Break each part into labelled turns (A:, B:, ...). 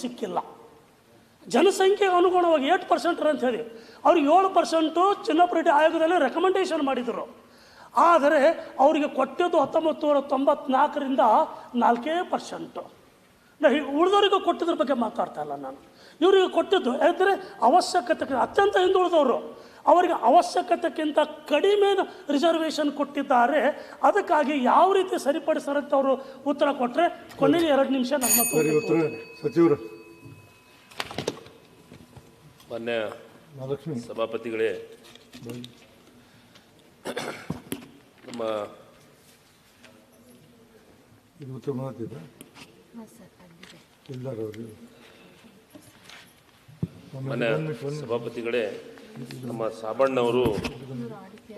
A: ಸಿಕ್ಕಿಲ್ಲ. ಜನಸಂಖ್ಯೆಗೆ ಅನುಗುಣವಾಗಿ ಏಟ್ ಪರ್ಸೆಂಟ್ ಅಂತ ಹೇಳಿ. ಅವ್ರಿಗೆ ಏಳು ಪರ್ಸೆಂಟು ಚಿನ್ನಪ್ರೆಡ್ಡಿ ಆಯೋಗದಲ್ಲಿ ರೆಕಮೆಂಡೇಷನ್ ಮಾಡಿದರು. ಆದರೆ ಅವರಿಗೆ ಕೊಟ್ಟಿದ್ದು ಹತ್ತೊಂಬತ್ತು ನೂರ ತೊಂಬತ್ನಾಲ್ಕರಿಂದ ನಾಲ್ಕೇ ಪರ್ಸೆಂಟು ನಾ ಉಳಿದವರಿಗೂ ಕೊಟ್ಟಿದ್ರ ಬಗ್ಗೆ ಮಾತಾಡ್ತಾ ಇಲ್ಲ ನಾನು. ಇವರಿಗೆ ಕೊಟ್ಟಿದ್ದು ಯಾಕಂದರೆ ಅವಶ್ಯಕತೆ ಅತ್ಯಂತ ಹಿಂದುಳಿದವರು. ಅವರಿಗೆ ಅವಶ್ಯಕತೆಗಿಂತ ಕಡಿಮೆ ರಿಸರ್ವೇಷನ್ ಕೊಟ್ಟಿದ್ದಾರೆ. ಅದಕ್ಕಾಗಿ ಯಾವ ರೀತಿ ಸರಿಪಡಿಸ್ತಾರೆ ಅಂತ ಅವರು ಉತ್ತರ ಕೊಟ್ಟರೆ ಕೊನೆಗೆ ಎರಡು ನಿಮಿಷ
B: ನಮ್ಮ ಸಚಿವರು.
C: ಮೊನ್ನೆ
B: ಮಹಾಲಕ್ಷ್ಮಿ.
C: ಸಭಾಪತಿಗಳೇ. ನಮ್ಮ ಸಭಾಪತಿಗಳೇ ನಮ್ಮ ಸಾಬಣ್ಣವರು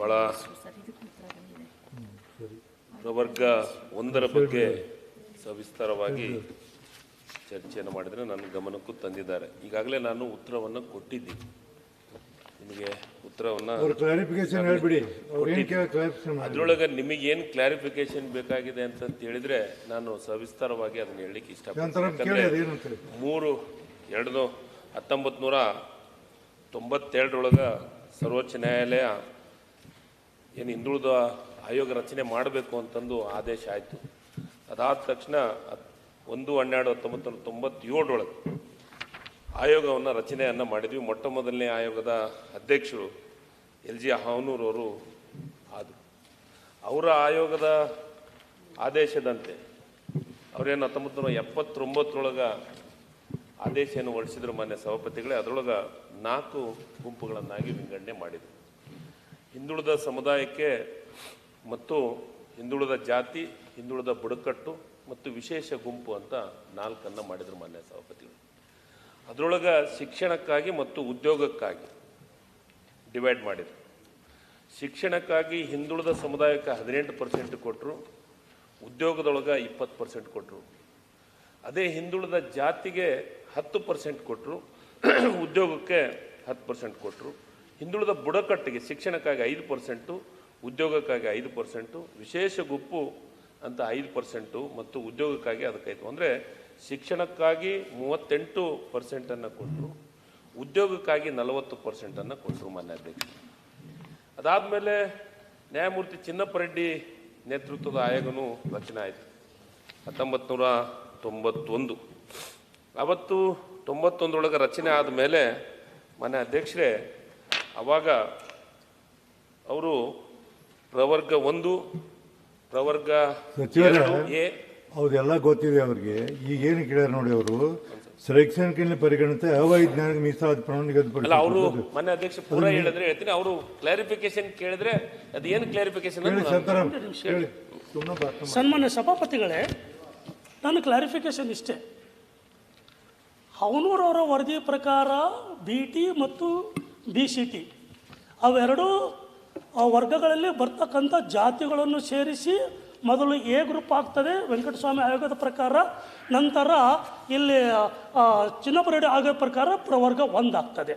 C: ಭಾಳ ಪ್ರವರ್ಗ ಒಂದರ ಬಗ್ಗೆ ಸವಿಸ್ತಾರವಾಗಿ ಚರ್ಚೆಯನ್ನು ಮಾಡಿದರೆ ನನ್ನ ಗಮನಕ್ಕೂ ತಂದಿದ್ದಾರೆ. ಈಗಾಗಲೇ ನಾನು ಉತ್ತರವನ್ನು ಕೊಟ್ಟಿದ್ದೀನಿ ನಿಮಗೆ ಉತ್ತರವನ್ನು ಅದರೊಳಗೆ ನಿಮಗೇನು ಕ್ಲಾರಿಫಿಕೇಶನ್ ಬೇಕಾಗಿದೆ ಅಂತ ಹೇಳಿದರೆ ನಾನು ಸವಿಸ್ತಾರವಾಗಿ ಅದನ್ನ ಹೇಳಲಿಕ್ಕೆ ಇಷ್ಟಪಡ್ತೀನಿ. ಮೂರು ಎರಡು ಹತ್ತೊಂಬತ್ತು ನೂರ ತೊಂಬತ್ತೆರಡರೊಳಗೆ ಸರ್ವೋಚ್ಚ ನ್ಯಾಯಾಲಯ ಏನು ಹಿಂದುಳಿದ ಆಯೋಗ ರಚನೆ ಮಾಡಬೇಕು ಅಂತಂದು ಆದೇಶ ಆಯಿತು. ಅದಾದ ತಕ್ಷಣ ಒಂದು, ಹನ್ನೆರಡು, ಹತ್ತೊಂಬತ್ತು ನೂರ ತೊಂಬತ್ತೇಳರೊಳಗೆ ಆಯೋಗವನ್ನು ರಚನೆಯನ್ನು ಮಾಡಿದ್ವಿ. ಮೊಟ್ಟ ಮೊದಲನೇ ಆಯೋಗದ ಅಧ್ಯಕ್ಷರು ಎಲ್ ಜಿ ಅವರು ಆದರು. ಅವರ ಆಯೋಗದ ಆದೇಶದಂತೆ ಅವರೇನು ಹತ್ತೊಂಬತ್ತು ನೂರ ಎಪ್ಪತ್ತೊಂಬತ್ತರೊಳಗೆ ಆದೇಶವನ್ನು ಹೊರಡಿಸಿದ್ರು ಮಾನ್ಯ ಸಭಾಪತಿಗಳೇ, ಅದರೊಳಗೆ ನಾಲ್ಕು ಗುಂಪುಗಳನ್ನಾಗಿ ವಿಂಗಡಣೆ ಮಾಡಿದರು. ಹಿಂದುಳಿದ ಸಮುದಾಯಕ್ಕೆ ಮತ್ತು ಹಿಂದುಳಿದ ಜಾತಿ, ಹಿಂದುಳಿದ ಬುಡಕಟ್ಟು ಮತ್ತು ವಿಶೇಷ ಗುಂಪು ಅಂತ ನಾಲ್ಕನ್ನು ಮಾಡಿದರು ಮಾನ್ಯ ಸಭಾಪತಿಗಳು. ಅದರೊಳಗೆ ಶಿಕ್ಷಣಕ್ಕಾಗಿ ಮತ್ತು ಉದ್ಯೋಗಕ್ಕಾಗಿ ಡಿವೈಡ್ ಮಾಡಿದರು. ಶಿಕ್ಷಣಕ್ಕಾಗಿ ಹಿಂದುಳಿದ ಸಮುದಾಯಕ್ಕೆ ಹದಿನೆಂಟು ಪರ್ಸೆಂಟ್ ಕೊಟ್ಟರು ಉದ್ಯೋಗದೊಳಗೆ ಇಪ್ಪತ್ತು ಪರ್ಸೆಂಟ್ ಕೊಟ್ಟರು ಅದೇ ಹಿಂದುಳಿದ ಜಾತಿಗೆ ಹತ್ತು ಪರ್ಸೆಂಟ್ ಕೊಟ್ಟರು ಉದ್ಯೋಗಕ್ಕೆ ಹತ್ತು ಪರ್ಸೆಂಟ್ ಕೊಟ್ಟರು ಹಿಂದುಳಿದ ಬುಡಕಟ್ಟಿಗೆ ಶಿಕ್ಷಣಕ್ಕಾಗಿ ಐದು ಪರ್ಸೆಂಟು ಉದ್ಯೋಗಕ್ಕಾಗಿ ಐದು ಪರ್ಸೆಂಟು ವಿಶೇಷ ಗುಂಪು ಅಂತ ಐದು ಪರ್ಸೆಂಟು ಮತ್ತು ಉದ್ಯೋಗಕ್ಕಾಗಿ ಅದಕ್ಕಾಯಿತು. ಅಂದರೆ ಶಿಕ್ಷಣಕ್ಕಾಗಿ ಮೂವತ್ತೆಂಟು ಪರ್ಸೆಂಟನ್ನು ಕೊಟ್ಟರು ಉದ್ಯೋಗಕ್ಕಾಗಿ ನಲವತ್ತು ಪರ್ಸೆಂಟನ್ನು ಕೊಟ್ಟರು ಮಾನ್ಯ ಅಧ್ಯಕ್ಷರು ಅದಾದಮೇಲೆ ನ್ಯಾಯಮೂರ್ತಿ ಚಿನ್ನಪ್ಪರೆಡ್ಡಿ ನೇತೃತ್ವದ ಆಯೋಗನೂ ರಚನೆ ಆಯಿತು. ಹತ್ತೊಂಬತ್ತು ನೂರ ತೊಂಬತ್ತೊಂದು. ಅವತ್ತು ತೊಂಬತ್ತೊಂದರೊಳಗೆ ರಚನೆ ಆದ ಮೇಲೆ ಮನೆ ಅಧ್ಯಕ್ಷರೇ ಆವಾಗ ಅವರು ಪ್ರವರ್ಗ ಒಂದು ಪ್ರವರ್ಗ ಎ.
B: ಹೌದೆಲ್ಲ ಗೊತ್ತಿದೆ ಅವ್ರಿಗೆ. ಈಗ ಏನು ಕೇಳ್ಯಾರ ನೋಡಿ ಅವರು? ಸೆಲೆಕ್ಷನ್ ಪರಿಗಣಿತ ಅವೈಜ್ಞಾನಿಕ ಮೀಸಲಾತಿ ಪ್ರಮಾಣ
C: ಅಲ್ಲ ಅವರು ಮನೆ ಅಧ್ಯಕ್ಷ ಪೂರ ಹೇಳಿದ್ರೆ ಹೇಳ್ತೀನಿ. ಅವರು ಕ್ಲಾರಿಫಿಕೇಶನ್ ಕೇಳಿದ್ರೆ ಅದು ಏನು ಕ್ಲಾರಿಫಿಕೇಶನ್
A: ಸನ್ಮಾನ್ಯ ಸಭಾಪತಿಗಳೇ ನಾನು ಕ್ಲಾರಿಫಿಕೇಶನ್ ಇಷ್ಟೇ. ಅವರ ವರದಿ ಪ್ರಕಾರ ಬಿ ಟಿ ಮತ್ತು ಬಿ ಸಿ ಟಿ ಅವೆರಡೂ ಆ ವರ್ಗಗಳಲ್ಲಿ ಬರ್ತಕ್ಕಂಥ ಜಾತಿಗಳನ್ನು ಸೇರಿಸಿ ಮೊದಲು ಎ ಗ್ರೂಪ್ ಆಗ್ತದೆ, ವೆಂಕಟಸ್ವಾಮಿ ಆಯೋಗದ ಪ್ರಕಾರ. ನಂತರ ಇಲ್ಲಿ ಚಿನ್ನಪರೆಡ್ಡಿ ಆಯೋಗದ ಪ್ರಕಾರ ಪ್ರವರ್ಗ ಒಂದಾಗ್ತದೆ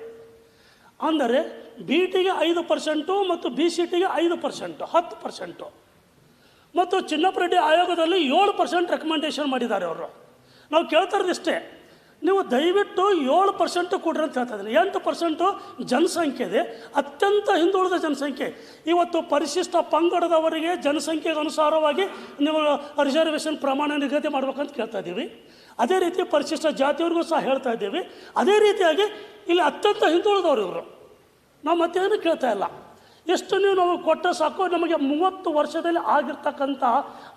A: ಅಂದರೆ ಬಿ ಟಿಗೆ ಐದು ಪರ್ಸೆಂಟು ಮತ್ತು ಬಿ ಸಿ ಟಿಗೆ ಐದು ಪರ್ಸೆಂಟು ಹತ್ತು ಪರ್ಸೆಂಟು ಮತ್ತು ಚಿನ್ನಪರಡಿ ಆಯೋಗದಲ್ಲಿ ಏಳು ಪರ್ಸೆಂಟ್ ರೆಕಮೆಂಡೇಶನ್ ಮಾಡಿದ್ದಾರೆ ಅವರು. ನಾವು ಕೇಳ್ತಾ ಇರೋದಿಷ್ಟೇ ನೀವು ದಯವಿಟ್ಟು ಏಳು ಪರ್ಸೆಂಟು ಕೊಡ್ರಿ ಅಂತ ಹೇಳ್ತಾ ಇದ್ದೀನಿ. ಎಂಟು ಪರ್ಸೆಂಟು ಜನಸಂಖ್ಯೆ ಇದೆ. ಅತ್ಯಂತ ಹಿಂದುಳಿದ ಜನಸಂಖ್ಯೆ. ಇವತ್ತು ಪರಿಶಿಷ್ಟ ಪಂಗಡದವರಿಗೆ ಜನಸಂಖ್ಯೆಗೆ ಅನುಸಾರವಾಗಿ ನೀವು ರಿಸರ್ವೇಷನ್ ಪ್ರಮಾಣ ನಿಗದಿ ಮಾಡ್ಬೇಕಂತ ಕೇಳ್ತಾ ಇದ್ದೀವಿ. ಅದೇ ರೀತಿ ಪರಿಶಿಷ್ಟ ಜಾತಿಯವ್ರಿಗೂ ಸಹ ಹೇಳ್ತಾ ಇದ್ದೀವಿ. ಅದೇ ರೀತಿಯಾಗಿ ಇಲ್ಲಿ ಅತ್ಯಂತ ಹಿಂದುಳಿದವರು ಇವರು. ನಾವು ಮತ್ತೇನು ಕೇಳ್ತಾ ಇಲ್ಲ. ಎಷ್ಟು ನೀವು ನಾವು ಕೊಟ್ಟ ಸಾಕು ನಮಗೆ ಮೂವತ್ತು ವರ್ಷದಲ್ಲಿ ಆಗಿರ್ತಕ್ಕಂಥ